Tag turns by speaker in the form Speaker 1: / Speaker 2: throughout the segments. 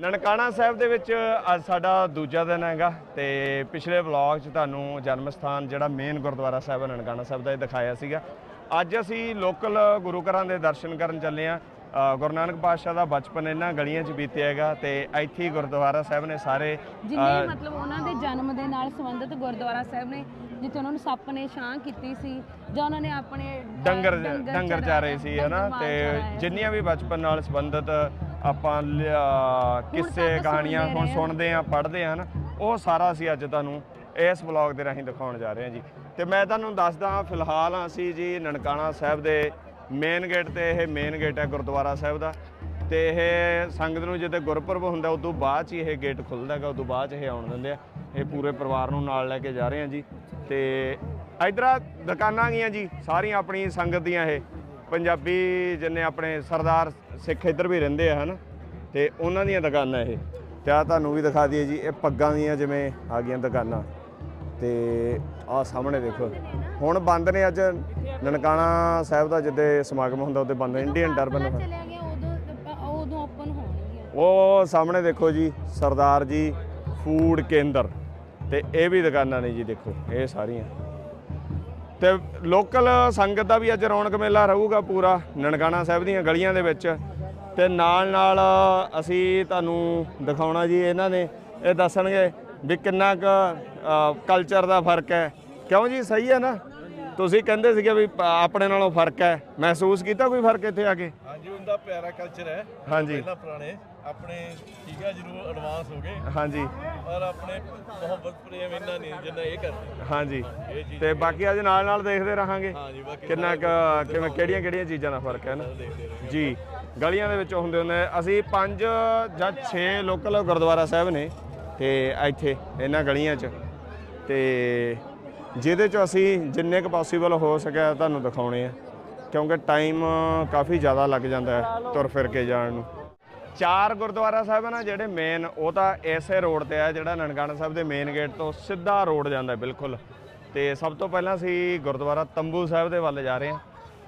Speaker 1: ਨਨਕਾਣਾ ਸਾਹਿਬ ਦੇ ਵਿੱਚ ਅੱਜ ਸਾਡਾ ਦੂਜਾ ਦਿਨ ਹੈਗਾ ਤੇ ਪਿਛਲੇ ਵਲੌਗ 'ਚ ਤੁਹਾਨੂੰ ਜਨਮ ਸਥਾਨ ਜਿਹੜਾ ਮੇਨ ਗੁਰਦੁਆਰਾ ਸਾਹਿਬ ਹੈ ਨਨਕਾਣਾ ਸਾਹਿਬ ਦਾ ਇਹ ਦਿਖਾਇਆ ਸੀਗਾ ਅੱਜ ਅਸੀਂ ਲੋਕਲ ਗੁਰੂ ਘਰਾਂ ਦੇ ਦਰਸ਼ਨ ਕਰਨ ਚੱਲੇ ਆ ਗੁਰੂ ਨਾਨਕ ਪਾਤਸ਼ਾਹ ਦਾ ਬਚਪਨ ਇਹਨਾਂ ਗਲੀਆਂ 'ਚ ਬੀਤਿਆ ਹੈਗਾ ਤੇ ਇੱਥੇ ਹੀ ਗੁਰਦੁਆਰਾ ਸਾਹਿਬ ਨੇ ਸਾਰੇ
Speaker 2: ਜਿੰਨੇ ਮਤਲਬ ਉਹਨਾਂ ਦੇ ਜਨਮ ਦੇ ਨਾਲ ਸੰਬੰਧਿਤ ਗੁਰਦੁਆਰਾ ਸਾਹਿਬ ਨੇ ਜਿੱਥੇ ਉਹਨਾਂ ਨੂੰ ਸੱਪ ਨੇ ਛਾਂ ਕੀਤੀ ਸੀ ਜਾਂ ਉਹਨਾਂ ਨੇ ਆਪਣੇ
Speaker 1: ਡੰਗਰ ਡੰਗਰ ਚਾਰੇ ਸੀ ਹਨਾ ਤੇ। ਜਿੰਨੀਆਂ ਵੀ ਬਚਪਨ ਨਾਲ ਸੰਬੰਧਿਤ ਆਪਾਂ ਲਿਆ- ਕਿੱਸੇ ਕਹਾਣੀਆਂ ਹੁਣ। ਸੁਣਦੇ ਆ ਪੜ੍ਹਦੇ ਆ ਨਾ। ਉਹ ਸਾਰਾ ਅਸੀਂ ਅੱਜ ਤੁਹਾਨੂੰ ਇਸ ਵਲੌਗ ਦੇ ਰਾਹੀਂ ਦਿਖਾਉਣ ਜਾ ਰਹੇ ਹਾਂ ਜੀ। ਤੇ ਮੈਂ ਤੁਹਾਨੂੰ ਦੱਸਦਾ ਫਿਲਹਾਲ ਅਸੀਂ ਜੀ ਨਨਕਾਣਾ ਸਾਹਿਬ ਦੇ ਮੇਨ ਗੇਟ ਤੇ ਇਹ ਮੇਨ ਗੇਟ ਹੈ ਗੁਰਦੁਆਰਾ ਸਾਹਿਬ ਦਾ। ਤੇ ਇਹ ਸੰਗਤ ਨੂੰ ਜਦੋਂ ਗੁਰਪੁਰਬ ਹੁੰਦਾ ਉਸ ਤੋਂ ਬਾਅਦ 'ਚ ਹੀ ਇਹ ਗੇਟ ਖੁੱਲਦਾ ਹੈਗਾ ਉਸ ਤੋਂ ਬਾਅਦ 'ਚ ਇਹ ਆਉਣ ਦਿੰਦੇ ਆ। ਇਹ ਪੂਰੇ ਪਰਿਵਾਰ ਨੂੰ ਨਾਲ ਲੈ ਕੇ ਜਾ ਰਹੇ ਹਾਂ ਜੀ। ਤੇ ਇਧਰ ਦੁਕਾਨਾਂ ਗਈਆਂ ਜੀ ਸਾਰੀਆਂ ਆਪਣੀ ਸੰਗਤ ਦੀਆਂ ਇਹ। ਪੰਜਾਬੀ ਜਿੰਨੇ ਆਪਣੇ ਸਰਦਾਰ ਸਿੱਖ ਇੱਧਰ ਵੀ ਰਹਿੰਦੇ ਆ ਹਨ? ਤੇ ਉਹਨਾਂ ਦੀਆਂ ਦੁਕਾਨਾਂ ਇਹ। ਤੇ ਆ ਤੁਹਾਨੂੰ ਵੀ ਦਿਖਾ ਦਈਏ ਜੀ ਇਹ ਪੱਗਾਂ ਦੀਆਂ ਜਿਵੇਂ ਆ ਗਈਆਂ ਦੁਕਾਨਾਂ। ਤੇ ਆ ਸਾਹਮਣੇ ਦੇਖੋ। ਹੁਣ ਬੰਦ ਨੇ ਅੱਜ ਨਨਕਾਣਾ ਸਾਹਿਬ ਦਾ ਜਿੱਦੇ ਸਮਾਗਮ ਹੁੰਦਾ ਉਹਦੇ ਬੰਦ ਇੰਡੀਅਨ ਟਰਬਨ
Speaker 2: ਚਲਿਆ ਗਿਆ ਉਦੋਂ ਆਪਾਂ- ਉਦੋਂ ਓਪਨ ਹੋਣਗੀਆਂ।
Speaker 1: ਉਹ ਸਾਹਮਣੇ ਦੇਖੋ ਜੀ ਸਰਦਾਰ ਜੀ ਫੂਡ ਕੇਂਦਰ। ਤੇ ਇਹ ਵੀ ਦੁਕਾਨਾਂ ਨੇ ਜੀ ਦੇਖੋ ਇਹ ਸਾਰੀਆਂ। ਤੇ ਲੋਕਲ ਸੰਗਤ ਦਾ ਵੀ ਅੱਜ ਰੌਣਕ ਮੇਲਾ ਰਹੂਗਾ ਪੂਰਾ, ਨਨਕਾਣਾ ਸਾਹਿਬ ਦੀਆਂ ਗਲੀਆਂ ਦੇ ਵਿੱਚ। ਤੇ ਨਾਲ ਨਾਲ ਅਸੀਂ ਤੁਹਾਨੂੰ ਦਿਖਾਉਣਾ ਜੀ ਇਹਨਾਂ ਨੇ, ਇਹ ਦੱਸਣਗੇ ਵੀ ਕਿੰਨਾ ਕੁ ਕਲਚਰ ਦਾ ਫ਼ਰਕ ਹੈ। ਕਿਉਂ ਜੀ? ਸਹੀ ਹੈ ਨਾ? ਤੁਸੀਂ ਕਹਿੰਦੇ ਸੀਗੇ ਵੀ ਆਪਣੇ ਨਾਲੋਂ ਫ਼ਰਕ ਹੈ। ਮਹਿਸੂਸ ਕੀਤਾ ਕੋਈ ਫ਼ਰਕ ਇੱਥੇ ਆ ਕੇ?
Speaker 3: ਉਹਦਾ ਪਿਆਰਾ ਕਲਚਰ ਹੈ।
Speaker 1: ਹਾਂਜੀ।
Speaker 3: ਪਹਿਲਾਂ ਪੁਰਾਣੇ ਆਪਣੇ ਠੀਕ ਹੈ ਜ਼ਰੂਰ ਐਡਵਾਂਸ ਹੋ ਗਏ।
Speaker 1: ਹਾਂਜੀ।
Speaker 3: ਪਰ ਆਪਣੇ ਮੁਹੱਬਤ ਪ੍ਰੇਮ ਇੰਨਾ ਨਹੀਂ ਜਿੰਨਾ ਇਹ ਕਰਦੇ।
Speaker 1: ਹਾਂਜੀ। ਤੇ ਬਾਕੀ ਅੱਜ ਨਾਲ ਨਾਲ ਦੇਖਦੇ ਰਹਾਂਗੇ। ਕਿੰਨਾ ਕਿਵੇਂ ਕਿਹੜੀਆਂ ਕਿਹੜੀਆਂ ਚੀਜ਼ਾਂ ਦਾ ਫ਼ਰਕ ਹੈ ਨਾ? ਜੀ। ਗਲੀਆਂ ਦੇ ਵਿੱਚ ਹੁੰਦੇ ਹੁੰਦੇ ਅਸੀਂ ਪੰਜ ਜਾਂ 6 ਲੋਕਲ ਗੁਰਦੁਆਰਾ ਸਾਹਿਬ ਨੇ ਤੇ ਇੱਥੇ ਇਹਨਾਂ ਗਲੀਆਂ 'ਚ। ਤੇ ਜਿਹਦੇ 'ਚ ਅਸੀਂ ਜਿੰਨੇ ਕੁ ਪੋਸੀਬਲ ਹੋ ਸਕਿਆ ਤੁਹਾਨੂੰ ਦਿਖਾਉਣੇ ਆ। ਕਿਉਂਕਿ ਟਾਈਮ ਕਾਫੀ ਜ਼ਿਆਦਾ ਲੱਗ ਜਾਂਦਾ ਹੈ ਤੁਰ ਫਿਰ ਕੇ ਜਾਣ ਨੂੰ। ਚਾਰ ਗੁਰਦੁਆਰਾ ਸਾਹਿਬ ਆ ਨਾ ਜਿਹੜੇ ਮੇਨ ਉਹ ਤਾਂ ਐਸੇ ਰੋਡ ਤੇ ਆ ਜਿਹੜਾ ਨਨਕਾਣਾ ਸਾਹਿਬ ਦੇ ਮੇਨ ਗੇਟ ਤੋਂ ਸਿੱਧਾ ਰੋਡ ਜਾਂਦਾ ਬਿਲਕੁਲ। ਤੇ ਸਭ ਤੋਂ ਪਹਿਲਾਂ ਅਸੀਂ ਗੁਰਦੁਆਰਾ ਤੰਬੂ ਸਾਹਿਬ ਦੇ ਵੱਲ ਜਾ ਰਹੇ ਹਾਂ।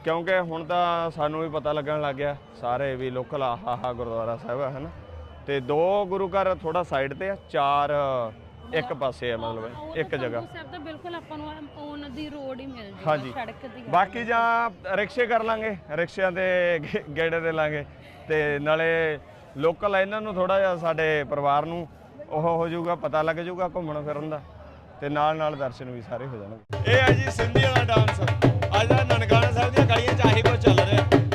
Speaker 1: ਕਿਉਂਕਿ ਹੁਣ ਤਾਂ ਸਾਨੂੰ ਵੀ ਪਤਾ ਲੱਗਣ ਲੱਗ ਗਿਆ, ਸਾਰੇ ਵੀ ਲੋਕਲ ਆਹ ਆਹ ਗੁਰਦੁਆਰਾ ਸਾਹਿਬ ਹੈ ਹਨਾ। ਤੇ ਦੋ ਗੁਰੂ ਘਰ ਥੋੜਾ ਸਾਈਡ ਤੇ ਆ, ਚਾਰ ਇੱਕ ਪਾਸੇ ਆ ਮਤਲਬ ਇੱਕ ਜਗ੍ਹਾ।
Speaker 2: ਸਾਹਿਬ ਤਾਂ ਬਿਲਕੁਲ ਆਪਾਂ ਨੂੰ ਔਨ ਦੀ ਰੋਡ ਹੀ ਮਿਲ ਜੂਗਾ
Speaker 1: ਹਾਂਜੀ।
Speaker 2: ਸੜਕ ਦੀ
Speaker 1: ਬਾਕੀ ਜਾਂ ਰਿਕਸ਼ੇ ਕਰ ਲਾਂਗੇ ਰਿਕਸ਼ਿਆਂ ਤੇ ਗੇ- ਗੇੜੇ ਦੇ ਲਾਂਗੇ। ਤੇ ਨਾਲੇ ਲੋਕਲ ਇਹਨਾਂ ਨੂੰ ਥੋੜਾ ਜਿਹਾ ਸਾਡੇ ਪਰਿਵਾਰ ਨੂੰ ਉਹ ਹੋ ਜਾਊਗਾ ਪਤਾ ਲੱਗ ਜਾਊਗਾ ਘੁੰਮਣ ਫਿਰਨ ਦਾ। ਤੇ ਨਾਲ ਨਾਲ ਦਰਸ਼ਨ ਵੀ ਸਾਰੇ ਹੋ ਜਾਣਗੇ। ਇਹ ਹੈ ਜੀ ਸਿੰਧੀ ਵਾਲਾ ਡਾਂਸ ਅੱਜ ਦਾ ਨਨਕਾਣਾ ਸਾਹਿਬ ਦੀਆਂ ਗਲੀਆਂ ਚ ਆਹੀ ਕੁਝ ਚੱਲ ਰਿਹਾ।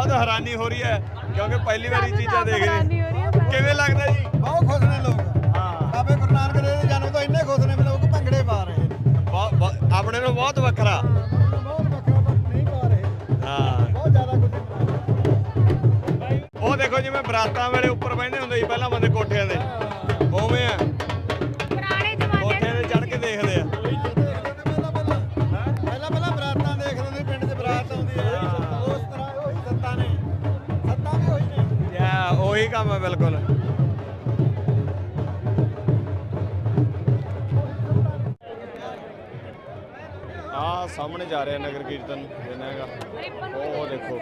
Speaker 1: ਬਹੁਤ ਹੈਰਾਨੀ ਹੋ ਰਹੀ ਹੈ ਕਿਉਂਕਿ ਪਹਿਲੀ ਵਾਰੀ ਚੀਜ਼ਾਂ ਦੇਖ ਰਹੇ ਕਿਵੇਂ ਲੱਗਦਾ ਜੀ?
Speaker 4: ਬਹੁਤ ਖੁਸ਼ ਨੇ ਲੋਕ।
Speaker 1: ਹਾਂ।
Speaker 4: ਬਾਬੇ ਗੁਰੂ ਨਾਨਕ ਦੇਵ ਦੇ ਜਨਮ ਤੋਂ ਇੰਨੇ ਖੁਸ਼ ਨੇ ਵੀ ਲੋਕ ਭੰਗੜੇ ਪਾ ਰਹੇ ਨੇ।
Speaker 1: ਬਹੁਤ- ਆਪਣੇ ਨੂੰ ਬਹੁਤ ਵੱਖਰਾ।
Speaker 4: ਬਹੁਤ ਵੱਖਰਾ ਪਰ ਨਹੀਂ ਪਾ ਰਹੇ।
Speaker 1: ਹਾਂ।
Speaker 4: ਬਹੁਤ ਜ਼ਿਆਦਾ ਕੁਝ ਨਹੀਂ
Speaker 1: ਉਹ ਦੇਖੋ ਜਿਵੇਂ ਬਰਾਤਾਂ ਵੇਲੇ ਉੱਪਰ ਬੈਠਦੇ ਹੁੰਦੇ ਸੀ ਪਹਿਲਾਂ ਬੰਦੇ ਕੋਠਿਆਂ ਦੇ
Speaker 4: ਉਹੀ
Speaker 1: ਕੰਮ ਹੈ ਬਿਲਕੁਲ। ਆ ਸਾਹਮਣੇ ਜਾ ਰਿਹਾ ਨਗਰ ਕੀਰਤਨ ਜਿੰਨਾ ਹੈਗਾ। ਉਹ ਦੇਖੋ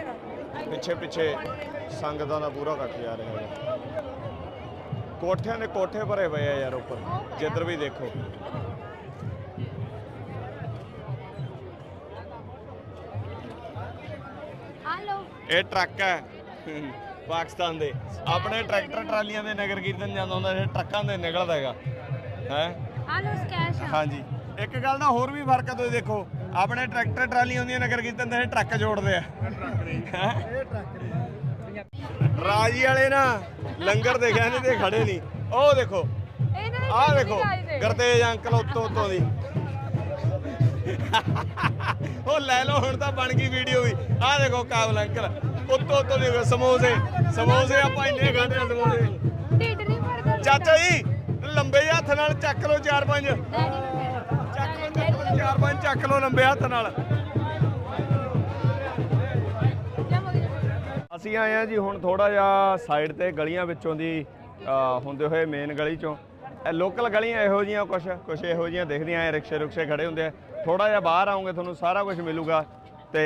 Speaker 1: ਪਿੱਛੇ ਪਿੱਛੇ ਸੰਗਤਾਂ ਦਾ ਪੂਰਾ ਇਕੱਠ ਜਾ ਰਿਹਾ ਹੈ ਕੋਠਿਆਂ ਦੇ ਕੋਠੇ ਭਰੇ ਪਏ ਆ ਯਾਰ ਉੱਪਰ ਜਿੱਧਰ ਵੀ ਦੇਖੋ।
Speaker 2: ਹਲੋ
Speaker 1: ਇਹ ਟਰੱਕ ਹੈ। ਪਾਕਿਸਤਾਨ ਦੇ। ਆਪਣੇ ਟਰੈਕਟਰ ਟਰਾਲੀਆਂ ਦੇ ਨਗਰ ਕੀਰਤਨ ਜਾਂਦਾ ਹੁੰਦਾ ਇਹ ਟਰੱਕਾਂ ਦੇ ਨਿਕਲਦਾ ਹੈਗਾ। ਹੈ?
Speaker 2: ਹਲੋ ਸਕੈਸ਼
Speaker 1: ਹਾਂਜੀ। ਇੱਕ ਗੱਲ ਦਾ ਹੋਰ ਵੀ ਫ਼ਰਕ ਹੈ ਤੁਸੀਂ ਦੇਖੋ। ਆਪਣੇ ਟਰੈਕਟਰ ਟਰਾਲੀਆਂ ਹੁੰਦੀਆਂ ਨਗਰ ਕੀਰਤਨ ਦੇ ਟਰੱਕ ਜੋੜਦੇ ਆ। ਰਾਜੀ ਵਾਲੇ ਨਾ ਲੰਗਰ ਦੇਖਿਆ ਨਹੀਂ ਤੇ ਖੜੇ ਨਹੀਂ। ਉਹ ਦੇਖੋ। ਆਹ ਦੇਖੋ ਗਰਤੇਜ ਅੰਕਲ ਉੱਤੋਂ ਉੱਤੋਂ ਦੀ। ਉਹ ਲੈ ਲਓ ਹੁਣ ਤਾਂ ਬਣ ਗਈ ਵੀਡੀਓ ਵੀ। ਆਹ ਦੇਖੋ ਕਾਬਲ ਅੰਕਲ ਉੱਤੋਂ ਉੱਤੋਂ ਦੀ ਸਮੋਸੇ। ਸਮੋਸੇ ਆਪਾਂ ਇੰਨੇ ਖਾਂਦੇ ਆ ਸਮੋਸੇ।
Speaker 2: ਢਿੱਡ ਨਹੀਂ ਭਰਦਾ।
Speaker 1: ਚਾਚਾ ਜੀ ਲੰਬੇ ਹੱਥ ਨਾਲ ਚੱਕ ਲਓ ਚਾਰ ਪੰਜ। ਚੱਕ ਲਓ ਚੱਕ ਲਓ ਚਾਰ ਪੰਜ ਚੱਕ ਲਓ ਲੰਬੇ ਹੱਥ ਨਾਲ। ਅਸੀਂ ਆਏ ਆ ਜੀ ਹੁਣ ਥੋੜਾ ਜਿਹਾ ਸਾਈਡ ਤੇ ਗਲੀਆਂ ਵਿੱਚੋਂ ਦੀ ਅ, ਹੁੰਦੇ ਹੋਏ ਮੇਨ ਗਲੀ ਚੋਂ। ਇਹ ਲੋਕਲ ਗਲੀਆਂ ਇਹੋ ਜੀਆਂ ਕੁਛ ਕੁਛ ਇਹੋ ਜੀਆਂ ਦਿਖਦੀਆਂ ਐ ਰਿਕਸ਼ੇ ਰੁਕਸ਼ੇ ਖੜੇ ਹੁੰਦੇ ਆ। ਥੋੜਾ ਜਿਹਾ ਬਾਹਰ ਆਉਂਗੇ ਤੁਹਾਨੂੰ ਸਾਰਾ ਕੁਝ ਮਿਲੂਗਾ ਤੇ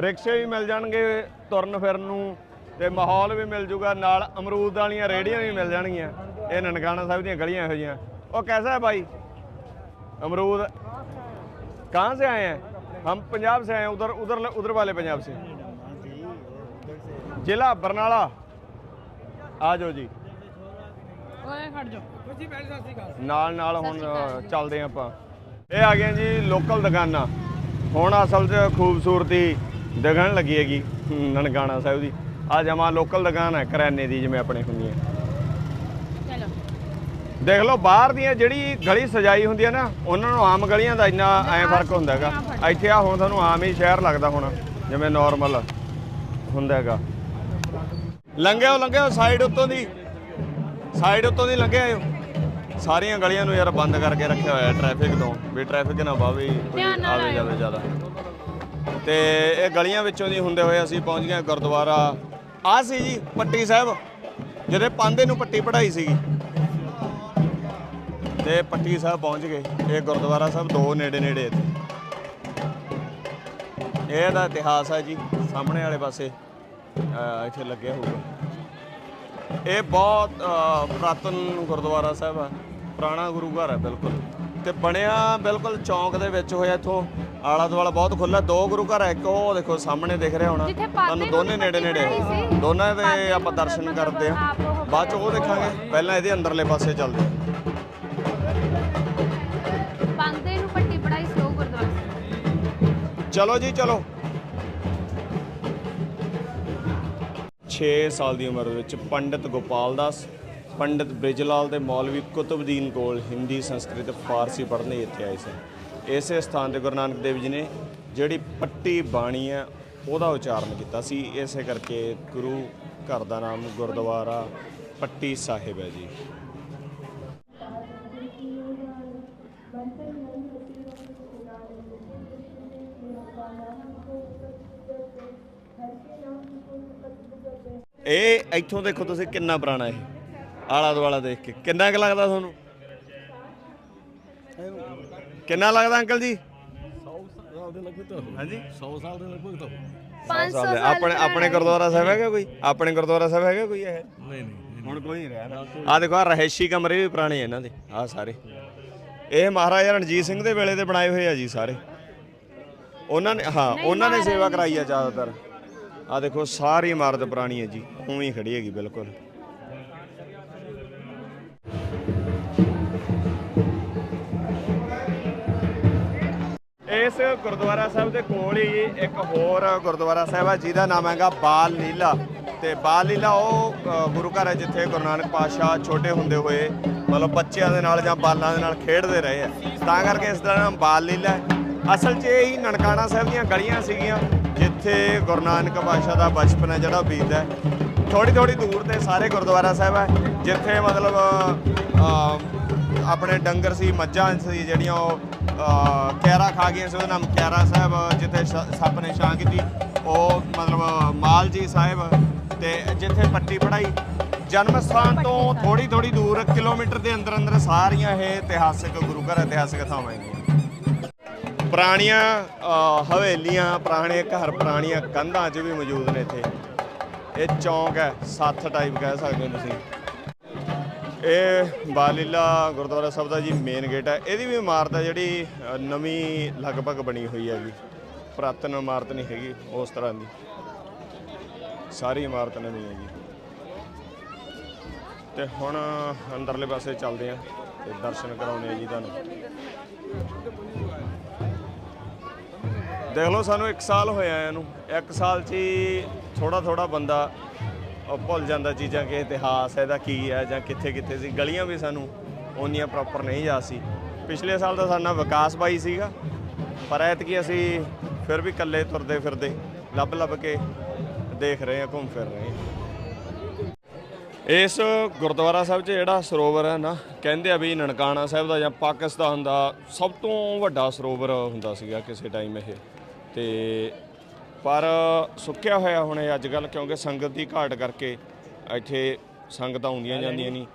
Speaker 1: ਰਿਕਸ਼ੇ ਵੀ ਮਿਲ ਜਾਣਗੇ ਤੁਰਨ ਫਿਰਨ ਨੂੰ। ਤੇ ਮਾਹੌਲ ਵੀ ਮਿਲ ਜੂਗਾ ਨਾਲ ਅਮਰੂਦ ਵਾਲੀਆਂ ਰੇੜੀਆਂ ਵੀ ਮਿਲ ਜਾਣਗੀਆਂ ਇਹ ਨਨਕਾਣਾ ਸਾਹਿਬ ਦੀਆਂ ਗਲੀਆਂ ਇਹੋ ਜੀਆਂ ਉਹ ਕੈਸਾ ਹੈ ਭਾਈ अमरूद कहाँ से आए हैं हम पंजाब से आए हैं उधर उधर उधर वाले पंजाब से जिला बरनाला आ जाओ जी
Speaker 2: ਓਏ ਖੜ ਜਾ
Speaker 1: ਨਾਲ ਨਾਲ ਹੁਣ ਅ, ਚੱਲਦੇ ਹਾਂ ਆਪਾਂ ਇਹ ਆ ਗਏ ਜੀ ਲੋਕਲ ਦੁਕਾਨਾਂ ਹੁਣ ਅਸਲ 'ਚ ਖੂਬਸੂਰਤੀ ਦਿਖਣ ਲੱਗੀ ਹੈਗੀ ਹਮ, ਨਨਕਾਣਾ ਸਾਹਿਬ ਦੀ ਆ ਜਮਾ ਲੋਕਲ ਦੁਕਾਨ ਹੈ ਕਰਿਆਨੇ ਦੀ ਜਿਵੇਂ ਆਪਣੇ ਹੁੰਦੀਆਂ।
Speaker 2: ਚਲੋ।
Speaker 1: ਦੇਖ ਲਓ ਬਾਹਰ ਦੀਆਂ ਜਿਹੜੀ ਗਲੀ ਸਜਾਈ ਹੁੰਦੀ ਹੈ ਨਾ ਉਹਨਾਂ ਨੂੰ ਆਮ ਗਲੀਆਂ ਦਾ ਇੰਨਾ ਐ ਫ਼ਰਕ ਹੁੰਦਾ ਹੈਗਾ। ਇੱਥੇ ਆ ਹੁਣ ਤੁਹਾਨੂੰ ਆਮ ਹੀ ਸ਼ਹਿਰ ਲੱਗਦਾ ਹੁਣ ਜਿਵੇਂ ਨਾਰਮਲ ਹੁੰਦਾ ਹੈਗਾ। ਲੰਘਿਓ ਲੰਘਿਓ ਸਾਈਡ ਉੱਤੋਂ ਦੀ। ਸਾਈਡ ਉੱਤੋਂ ਦੀ ਲੰਘੇ ਆਇਓ ਸਾਰੀਆਂ ਗਲੀਆਂ ਨੂੰ ਯਾਰ ਬੰਦ ਕਰਕੇ ਰੱਖਿਆ ਹੋਇਆ ਟ੍ਰੈਫਿਕ ਤੋਂ ਵੀ ਟ੍ਰੈਫਿਕ ਨਾ ਵਾਵੇ ਆਵੇ। ਜਾਵੇ ਜ਼ਿਆਦਾ। ਤੇ ਇਹ ਗਲੀਆਂ ਵਿੱਚੋਂ ਦੀ ਹੁੰਦੇ ਹੋਏ ਅਸੀਂ ਪਹੁੰਚ ਗਏ ਗੁਰਦੁਆਰਾ ਆ ਸੀ ਜੀ ਪੱਟੀ ਸਾਹਿਬ ਜਿਹੜੇ ਪਾਂਦੇ ਨੂੰ ਪੱਟੀ ਪੜਾਈ ਸੀਗੀ। ਤੇ ਪੱਟੀ ਸਾਹਿਬ ਪਹੁੰਚ ਗਏ ਇਹ ਗੁਰਦੁਆਰਾ ਸਾਹਿਬ ਦੋ ਨੇੜੇ ਨੇੜੇ ਇੱਥੇ। ਇਹ ਦਾ ਇਤਿਹਾਸ ਹੈ ਜੀ ਸਾਹਮਣੇ ਵਾਲੇ ਪਾਸੇ ਇੱਥੇ ਲੱਗਿਆ ਹੋਊਗਾ। ਇਹ ਬਹੁਤ ਅਹ, ਪੁਰਾਤਨ ਗੁਰਦੁਆਰਾ ਸਾਹਿਬ ਹੈ ਪੁਰਾਣਾ ਗੁਰੂ ਘਰ ਹੈ ਬਿਲਕੁਲ। ਤੇ ਬਣਿਆ ਬਿਲਕੁਲ ਚੌਂਕ ਦੇ ਵਿੱਚ ਹੋਇਆ ਇੱਥੋਂ। ਆਲਾ ਦੁਆਲਾ ਬਹੁਤ ਖੁੱਲਾ ਦੋ ਗੁਰੂ ਘਰ ਹੈ ਇੱਕ ਉਹ ਦੇਖੋ ਸਾਹਮਣੇ ਦਿਖ ਰਿਹਾ ਹੋਣਾ।
Speaker 2: ਜਿੱਥੇ ਪਾਂਧੇ
Speaker 1: ਤੁਹਾਨੂੰ ਦੋਨੇ ਨੇੜੇ ਨੇੜੇ
Speaker 2: ਬਣਾਈ ਸੀ।
Speaker 1: ਦੋਨਾਂ ਦੇ ਆਪਾਂ ਦਰਸ਼ਨ
Speaker 2: ਮਤਲਬ
Speaker 1: ਕਰਦੇ
Speaker 2: ਆਪ ਉਹ
Speaker 1: ਬਾਅਦ ਚ ਉਹ ਦੇਖਾਂਗੇ। ਪਹਿਲਾਂ ਇਹਦੇ ਅੰਦਰਲੇ ਪਾਸੇ ਚੱਲਦੇ ਹਾਂ।
Speaker 2: ਪਾਂਦੇ ਨੂੰ ਪੱਟੀ ਪੜਾਈ ਸਲੋ ਗੁਰਦੁਆਰਾ ਸਾਹਿਬ।
Speaker 1: ਚਲੋ ਜੀ ਚਲੋ। 6 ਸਾਲ ਦੀ ਉਮਰ ਵਿੱਚ ਪੰਡਿਤ ਗੋਪਾਲ ਦਾਸ ਪੰਡਿਤ ਬ੍ਰਿਜਲਾਲ ਦੇ ਮੌਲਵੀ ਕੁਤਬਦੀਨ ਕੋਲ ਹਿੰਦੀ, ਸੰਸਕ੍ਰਿਤ, ਫਾਰਸੀ ਪੜ੍ਹਨ ਲਈ ਇੱਥੇ ਆਏ ਸਨ ਇਸੇ ਸਥਾਨ ਤੇ ਗੁਰੂ ਨਾਨਕ ਦੇਵ ਜੀ ਨੇ ਜਿਹੜੀ ਪੱਟੀ ਬਾਣੀ ਹੈ, ਉਹਦਾ ਉਚਾਰਨ ਕੀਤਾ ਸੀ। ਇਸੇ ਕਰਕੇ ਗੁਰੂ ਘਰ ਦਾ ਨਾਮ ਗੁਰਦੁਆਰਾ ਪੱਟੀ ਸਾਹਿਬ ਹੈ ਜੀ। ਇਹ ਇੱਥੋਂ ਦੇਖੋ ਤੁਸੀਂ ਕਿੰਨਾ ਪੁਰਾਣਾ ਇਹ। ਆਲਾ ਦੁਆਲਾ ਦੇਖ ਕੇ। ਕਿੰਨਾ ਕੁ ਲੱਗਦਾ ਤੁਹਾਨੂੰ? ਕਿੰਨਾ ਲੱਗਦਾ ਅੰਕਲ ਜੀ?
Speaker 3: 100 ਸਾਲ ਦੇ ਲਗਭਗ ਤਾਂ
Speaker 1: ਹਾਂਜੀ?
Speaker 3: 100 ਸਾਲ ਦੇ ਲਗਭਗ ਤਾਂ
Speaker 2: ਪੰਜ ਸੌ
Speaker 1: ਸਾਲ ਦੇ।
Speaker 2: ਸਾਲ
Speaker 1: ਆਪਣੇ ਆਪਣੇ ਗੁਰਦੁਆਰਾ ਸਾਹਿਬ ਹੈਗਾ ਕੋਈ? ਆਪਣੇ ਗੁਰਦੁਆਰਾ ਸਾਹਿਬ ਹੈਗਾ ਕੋਈ ਇਹ?
Speaker 3: ਨਹੀਂ ਨਹੀਂ
Speaker 1: ਹੁਣ ਕੋਈ ਨਹੀਂ ਰਿਹਾ ਆ ਦੇਖੋ ਆ ਰਹਿਸ਼ੀ ਕਮਰੇ ਵੀ ਪੁਰਾਣੇ ਇਹਨਾਂ ਦੇ। ਆ ਸਾਰੇ। ਇਹ ਮਹਾਰਾਜਾ ਰਣਜੀਤ ਸਿੰਘ ਦੇ ਵੇਲੇ ਦੇ ਬਣਾਏ ਹੋਏ ਆ ਜੀ ਸਾਰੇ। ਉਹਨਾਂ ਨੇ ਹਾਂ ਉਹਨਾਂ ਨੇ ਸੇਵਾ ਕਰਾਈ ਆ ਜ਼ਿਆਦਾਤਰ। ਆ ਦੇਖੋ ਸਾਰੀ ਇਮਾਰਤ ਪੁਰਾਣੀ ਹੈ ਜੀ। ਉਵੇਂ ਹੀ ਖੜੀ ਹੈਗੀ ਬਿਲਕੁਲ। ਇਸ ਗੁਰਦੁਆਰਾ ਸਾਹਿਬ ਦੇ ਕੋਲ ਹੀ ਇੱਕ ਹੋਰ ਗੁਰਦੁਆਰਾ ਸਾਹਿਬ ਹੈ ਜਿਹਦਾ ਨਾਮ ਹੈਗਾ ਬਾਲ ਲੀਲਾ। ਤੇ ਬਾਲ ਲੀਲਾ ਉਹ ਗੁਰੂ ਘਰ ਹੈ ਜਿੱਥੇ ਗੁਰੂ ਨਾਨਕ ਪਾਤਸ਼ਾਹ ਛੋਟੇ ਹੁੰਦੇ ਹੋਏ ਮਤਲਬ ਬੱਚਿਆਂ ਦੇ ਨਾਲ ਜਾਂ ਬਾਲਾਂ ਦੇ ਨਾਲ ਖੇਡਦੇ ਰਹੇ ਆ। ਤਾਂ ਕਰਕੇ ਇਸ ਦਾ ਨਾਮ ਬਾਲ ਲੀਲਾ ਹੈ। ਅਸਲ 'ਚ ਇਹ ਹੀ ਨਨਕਾਣਾ ਸਾਹਿਬ ਦੀਆਂ ਗਲੀਆਂ ਸੀਗੀਆਂ, ਜਿੱਥੇ ਗੁਰੂ ਨਾਨਕ ਪਾਤਸ਼ਾਹ ਦਾ ਬਚਪਨ ਹੈ, ਜਿਹੜਾ ਬੀਤਦਾ ਥੋੜੀ ਥੋੜੀ ਦੂਰ ਤੇ ਸਾਰੇ ਗੁਰਦੁਆਰਾ ਸਾਹਿਬ ਹੈ ਜਿੱਥੇ ਮਤਲਬ ਆਪਣੇ ਡੰਗਰ ਸੀ ਮੱਝਾਂ ਸੀ ਜਿਹੜੀਆਂ ਉਹ ਕੈਰਾ ਖਾ ਗਈਆਂ ਸੀ ਉਹਦਾ ਨਾਮ ਕੈਰਾ ਸਾਹਿਬ ਜਿੱਥੇ ਸੱਪ ਨੇ ਛਾਂ ਕੀਤੀ। ਉਹ ਮਤਲਬ ਮਾਲਜੀ ਸਾਹਿਬ ਤੇ ਜਿੱਥੇ ਪੱਟੀ ਪੜਾਈ ਜਨਮ ਸਥਾਨ ਤੋਂ ਥੋੜੀ ਥੋੜੀ ਦੂਰ ਕਿਲੋਮੀਟਰ ਦੇ ਅੰਦਰ ਅੰਦਰ ਸਾਰੀਆਂ ਇਹ ਇਤਿਹਾਸਕ ਗੁਰੂ ਘਰ ਇਤਿਹਾਸਕ ਥਾਵਾਂ ਹੈਗੀਆਂ ਪੁਰਾਣੀਆਂ ਹਵੇਲੀਆਂ ਪੁਰਾਣੇ ਘਰ ਪੁਰਾਣੀਆਂ ਕੰਧਾਂ 'ਚ ਵੀ ਮੌਜੂਦ ਨੇ ਇੱਥੇ। ਇਹ ਚੌਂਕ ਹੈ ਸੱਥ ਟਾਈਪ ਕਹਿ ਸਕਦੇ ਹੋ ਤੁਸੀਂ। ਇਹ ਬਾਲੀਲਾ ਗੁਰਦੁਆਰਾ ਸਾਹਿਬ ਦਾ ਜੀ ਮੇਨ ਗੇਟ ਹੈ। ਇਹਦੀ ਵੀ ਇਮਾਰਤ ਹੈ ਜਿਹੜੀ ਨਵੀਂ ਲਗਭਗ ਬਣੀ ਹੋਈ ਹੈਗੀ ਪੁਰਾਤਨ ਇਮਾਰਤ ਨਹੀਂ ਹੈਗੀ ਉਸ ਤਰ੍ਹਾਂ ਦੀ। ਸਾਰੀ ਇਮਾਰਤ ਨਵੀਂ ਹੈ ਜੀ। ਤੇ ਹੁਣ ਅੰਦਰਲੇ ਪਾਸੇ ਚੱਲਦੇ ਆ ਤੇ ਦਰਸ਼ਨ ਕਰਾਉਣੇ ਆ ਜੀ ਤੁਹਾਨੂੰ। ਦੇਖ ਲਓ, ਸਾਨੂੰ 1 ਸਾਲ ਹੋਇਆ ਇਹਨੂੰ। 1 ਸਾਲ 'ਚ ਹੀ ਥੋੜਾ ਥੋੜਾ ਬੰਦਾ ਭੁੱਲ ਜਾਂਦਾ ਚੀਜ਼ਾਂ ਕਿ ਇਤਿਹਾਸ ਇਹਦਾ ਕੀ ਹੈ ਜਾਂ ਕਿੱਥੇ ਕਿੱਥੇ ਸੀ। ਗਲੀਆਂ ਵੀ ਸਾਨੂੰ ਓਨੀਆਂ ਪ੍ਰੋਪਰ ਨਹੀਂ ਯਾਦ ਸੀ। ਪਿਛਲੇ ਸਾਲ ਤਾਂ ਸਾਡਾ ਵਿਕਾਸ ਬਾਈ ਸੀਗਾ, ਪਰ ਐਤਕੀ ਅਸੀਂ ਫਿਰ ਵੀ ਇਕੱਲੇ ਤੁਰਦੇ ਫਿਰਦੇ, ਲੱਭ ਲੱਭ ਕੇ ਦੇਖ ਰਹੇ ਹਾਂ, ਘੁੰਮ ਫਿਰ ਰਹੇ ਹਾਂ। ਇਸ ਗੁਰਦੁਆਰਾ ਸਾਹਿਬ 'ਚ ਜਿਹੜਾ ਸਰੋਵਰ ਹੈ ਨਾ, ਕਹਿੰਦੇ ਆ ਵੀ ਨਨਕਾਣਾ ਸਾਹਿਬ ਦਾ ਜਾਂ ਪਾਕਿਸਤਾਨ ਦਾ ਸਭ ਤੋਂ ਵੱਡਾ ਸਰੋਵਰ ਹੁੰਦਾ ਸੀਗਾ ਕਿਸੇ ਟਾਈਮ ਇਹ। ਤੇ ਪਰ ਸੁੱਕਿਆ ਹੋਇਆ ਹੁਣ ਇਹ ਅੱਜ ਕੱਲ ਕਿਉਂਕਿ ਸੰਗਤ ਦੀ ਘਾਟ ਕਰਕੇ ਇੱਥੇ ਸੰਗਤਾਂ ਆਉਂਦੀਆਂ ਜਾਂਦੀਆਂ ਨਹੀਂ।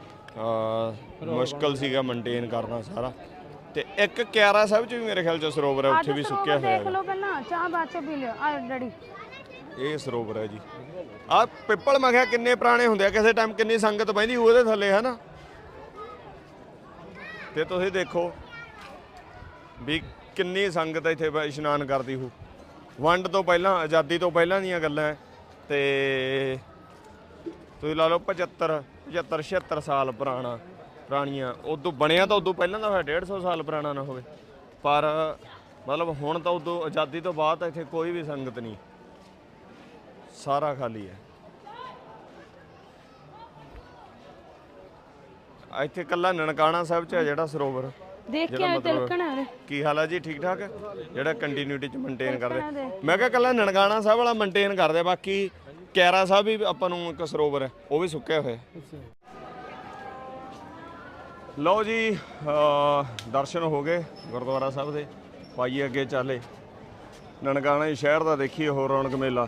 Speaker 1: ਮੁਸ਼ਕਲ ਸੀਗਾ ਮੇਨਟੇਨ ਕਰਨਾ ਸਾਰਾ। ਤੇ ਇੱਕ ਕਿਆਰਾ ਸਾਹਿਬ ਚ ਵੀ ਮੇਰੇ ਖਿਆਲ ਚ ਸਰੋਵਰ ਹੈ ਉੱਥੇ ਵੀ ਸੁੱਕਿਆ ਹੋਇਆ
Speaker 2: ਦੇਖ ਲਓ ਪਹਿਲਾਂ ਚਾਹ ਬਾਅਦ ਚ ਪੀ ਲਿਓ। ਆ ਡੈਡੀ।
Speaker 1: ਇਹ ਸਰੋਵਰ ਹੈ ਜੀ। ਆ ਪਿੱਪਲ ਮੈਂ ਕਿਹਾ ਕਿੰਨੇ ਪੁਰਾਣੇ ਹੁੰਦੇ ਆ ਕਿਸੇ ਟਾਈਮ ਕਿੰਨੀ ਸੰਗਤ ਬੈਂਦੀ ਉਹਦੇ ਥੱਲੇ ਹੈ ਨਾ ਤੇ ਤੁਸੀਂ ਦੇਖੋ ਵੀ ਕਿੰਨੀ ਸੰਗਤ ਇੱਥੇ ਇਸ਼ਨਾਨ ਕਰਦੀ ਹੋ ਵੰਡ ਤੋਂ ਪਹਿਲਾਂ, ਆਜ਼ਾਦੀ ਤੋਂ ਪਹਿਲਾਂ ਦੀਆਂ ਗੱਲਾਂ ਹੈ। ਤੇ ਤੁਸੀਂ ਲਾ ਲਓ 75 75 76 ਸਾਲ ਪੁਰਾਣਾ ਪੁਰਾਣੀਆਂ ਉਦੋਂ ਬਣਿਆ ਤਾਂ ਉਦੋਂ ਪਹਿਲਾਂ ਦਾ ਹੋਇਆ 150 ਸਾਲ ਪੁਰਾਣਾ ਨਾ ਹੋਵੇ। ਪਰ ਮਤਲਬ ਹੁਣ ਤਾਂ ਉਦੋਂ ਆਜ਼ਾਦੀ ਤੋਂ ਬਾਅਦ ਤਾਂ ਇੱਥੇ ਕੋਈ ਵੀ ਸੰਗਤ ਨਹੀਂ। ਸਾਰਾ ਖਾਲੀ ਹੈ। ਇੱਥੇ ਕੱਲਾ ਨਨਕਾਣਾ ਸਾਹਿਬ ਚ ਹੈ ਜਿਹੜਾ ਸਰੋਵਰ।
Speaker 2: ਦੇਖ ਕੇ ਆਏ ਤਿਲਕਣ ਹੈ
Speaker 1: ਕੀ ਹਾਲ ਹੈ ਜੀ ਠੀਕ ਠਾਕ? ਜਿਹੜਾ ਕੰਟੀਨਿਊਟੀ ਚ ਮੇਨਟੇਨ ਕਰਦੇ। ਮੈਂ ਕਿਹਾ ਕੱਲਾ ਨਨਕਾਣਾ ਸਾਹਿਬ ਵਾਲਾ ਮੇਨਟੇਨ ਕਰਦੇ ਆ, ਬਾਕੀ ਕੈਰਾ ਸਾਹਿਬ ਵੀ ਆਪਾਂ ਨੂੰ ਇੱਕ ਸਰੋਵਰ ਹੈ ਉਹ ਵੀ ਸੁੱਕਿਆ ਹੋਇਆ। ਲਓ ਜੀ ਦਰਸ਼ਨ ਹੋ ਗਏ ਗੁਰਦੁਆਰਾ ਸਾਹਿਬ ਦੇ। ਪਾਈਏ ਅੱਗੇ ਚਾਲੇ। ਨਨਕਾਣਾ ਹੀ ਸ਼ਹਿਰ ਦਾ ਦੇਖੀਏ ਹੋਰ ਰੌਣਕ ਮੇਲਾ।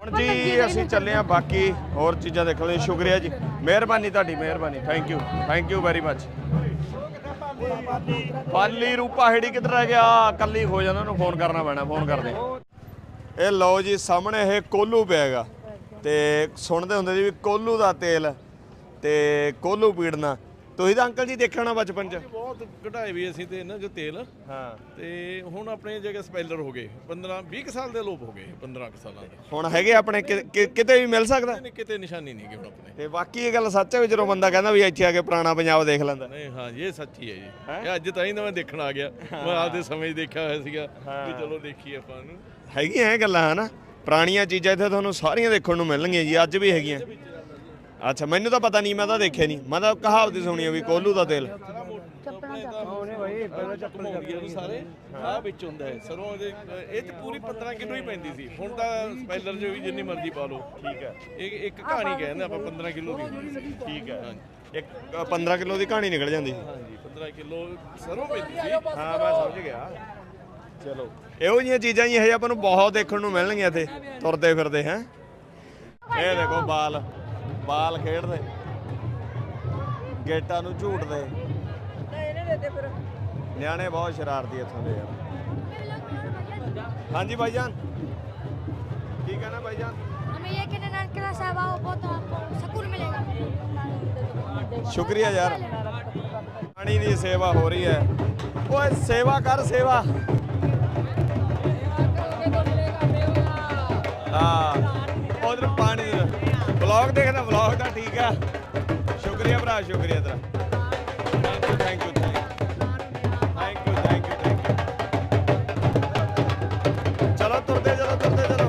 Speaker 1: ਹੁਣ ਜੀ ਅਸੀਂ ਚੱਲੇ ਆ ਬਾਕੀ ਹੋਰ ਚੀਜ਼ਾਂ ਦੇਖਣ ਲਈ। ਸ਼ੁਕਰੀਆ ਜੀ। ਮਿਹਰਬਾਨੀ ਤੁਹਾਡੀ ਮਿਹਰਬਾਨੀ। Thank you thank you very much Pali Rupa Heri ਕਿੱਧਰ ਰਹਿ ਗਿਆ? ਕੱਲੀ ਹੋ ਜਾਂਦਾ, ਉਹਨੂੰ ਫੋਨ ਕਰਨਾ ਪੈਣਾ ਫੋਨ ਕਰਦੇ। ਇਹ ਲਓ ਜੀ, ਸਾਹਮਣੇ ਇਹ ਕੋਲੂ ਪਿਆਗਾ ਤੇ ਸੁਣਦੇ ਹੁੰਦੇ ਸੀ ਵੀ ਕੋਲੂ ਦਾ ਤੇਲ ਤੇ ਕੋਲੂ ਪੀੜਨਾ। ਤੁਸੀਂ ਤਾਂ ਅੰਕਲ ਜੀ ਦੇਖਿਆ ਹੋਣਾ ਬਚਪਨ ਚ?
Speaker 3: ਬਹੁਤ ਘਟਾਏ ਵੀ ਅਸੀਂ ਤੇ ਇਹਨਾਂ ਜੋ ਤੇਲ।
Speaker 1: ਹਾਂ।
Speaker 3: ਤੇ ਹੁਣ ਆਪਣੇ ਜਗ੍ਹਾ ਸਪੈਲਰ ਹੋ ਗਏ 15 20 ਕੁ ਸਾਲ ਦੇ ਲੋਪ ਹੋ ਗਏ 15 ਕੁ ਸਾਲਾਂ ਦੇ।
Speaker 1: ਹੁਣ ਹੈਗੇ ਆਪਣੇ ਕਿ- ਕਿ- ਕਿਤੇ ਵੀ ਮਿਲ ਸਕਦਾ?
Speaker 3: ਨਹੀਂ ਕਿਤੇ ਨਿਸ਼ਾਨੀ ਨਹੀਂ ਗੀ ਹੁਣ ਆਪਣੇ।
Speaker 1: ਤੇ ਬਾਕੀ ਇਹ ਗੱਲ ਸੱਚ ਹੈ ਵੀ ਜਦੋਂ ਬੰਦਾ ਕਹਿੰਦਾ ਵੀ ਇੱਥੇ ਆ ਕੇ ਪੁਰਾਣਾ ਪੰਜਾਬ ਦੇਖ ਲੈਂਦਾ।
Speaker 3: ਨਹੀਂ ਹਾਂ ਇਹ ਸੱਚੀ ਹੈ ਜੀ। ਇਹ ਅੱਜ ਤਾਂ ਹੀ ਮੈਂ ਦੇਖਣ ਆ ਗਿਆ। ਮੈਂ ਆਪਦੇ ਸਮੇਂ 'ਚ ਦੇਖਿਆ ਹੋਇਆ ਸੀਗਾ ਵੀ ਚਲੋ ਦੇਖੀਏ ਆਪਾਂ ਨੂੰ
Speaker 1: ਹੈਗੀਆਂ ਇਹ ਗੱਲਾਂ ਹਨਾ? ਪੁਰਾਣੀਆਂ ਚੀਜ਼ਾਂ ਇੱਥੇ ਤੁਹਾਨੂੰ ਸਾਰੀਆਂ ਦੇਖਣ ਨੂੰ ਮਿਲਣਗੀਆਂ ਜੀ ਅੱਜ ਵੀ ਹੈਗੀਆਂ। ਅੱਛਾ ਮੈਨੂੰ ਤਾਂ ਪਤਾ ਨਹੀਂ ਮੈਂ ਤਾਂ ਦੇਖਿਆ ਨਹੀਂ। ਮੈਂ ਤਾਂ ਕਹਾਵਤ ਹੀ ਸੁਣੀ ਆ ਵੀ ਕੋਲੂ ਦਾ ਤੇਲ।
Speaker 2: ਚੱਪਲਾਂ ਚੱਕ।
Speaker 3: ਘੁਮਾਉਂਦੀਆਂ ਨੂੰ ਸਾਰੇ ਆ ਵਿੱਚ ਹੁੰਦਾ ਹੈ। ਸਰੋਂ ਦੇ ਇਹ ਤੇ ਪੂਰੀ 15 ਕਿਲੋ ਹੀ ਪੈਂਦੀ ਸੀ। ਹੁਣ ਤਾਂ ਸਪੈਲਰ 'ਚ ਵੀ ਜਿੰਨੀ ਮਰਜ਼ੀ ਪਾ ਲਓ। ਠੀਕ ਹੈ। ਇਹ ਇੱਕ ਕਹਾਣੀ ਕਹਿੰਦੇ ਆਪਾਂ 15 ਕਿਲੋ ਦੀ ਠੀਕ ਹੈ। ਹਾਂਜੀ।
Speaker 1: ਇੱਕ ਅ, 15 ਕਿਲੋ ਦੀ ਕਹਾਣੀ ਨਿਕਲ ਜਾਂਦੀ
Speaker 3: ਹਾਂਜੀ 15 ਕਿਲੋ ਸਰੋਂ ਪੈਂਦੀ ਸੀ।
Speaker 1: ਹਾਂ ਮੈਂ ਸਮਝ ਗਿਆ। ਚਲੋ। ਇਹੋ ਜਿਹੀਆਂ ਚੀਜ਼ਾਂ ਹੀ ਇਹ ਆਪਾਂ ਨੂੰ ਬਹੁਤ ਦੇਖਣ ਨੂੰ ਮਿਲਣਗੀਆਂ ਇੱਥੇ। ਤੁਰਦੇ ਫਿਰਦੇ ਹੈ। ਇਹ ਦੇਖੋ ਬਾਲ। ਬਾਲ ਖੇਡਦੇ ਗੇਟਾਂ ਨੂੰ ਝੂਟਦੇ ਨਿਆਣੇ ਬਹੁਤ ਸ਼ਰਾਰਤੀ ਇੱਥੋਂ ਦੇ ਯਾਰ ਹਾਂਜੀ ਭਾਈਜਾਨ ਕੀ ਕਹਿਣਾ ਭਾਈਜਾਨ
Speaker 5: हमें ये कहना नानकना साहब आओ बहुत आपको सुकून मिलेगा
Speaker 1: ਸ਼ੁਕਰੀਆ ਯਾਰ ਪਾਣੀ ਦੀ ਸੇਵਾ ਹੋ ਰਹੀ ਹੈ ਓਏ ਸੇਵਾ ਕਰ ਸੇਵਾ ਹਾਂ ਉਧਰ ਪਾਣੀ ਵਲੌਗ ਦੇਖਦਾ ਵਲੌਗ ਤਾਂ ਠੀਕ ਆ। ਸ਼ੁਕਰੀਆ ਭਰਾ ਸ਼ੁਕਰੀਆ ਤੇਰਾ। Thank you thank you thank you thank you thank you ਚਲੋ ਤੁਰਦੇ ਚਲੋ ਤੁਰਦੇ ਚਲੋ।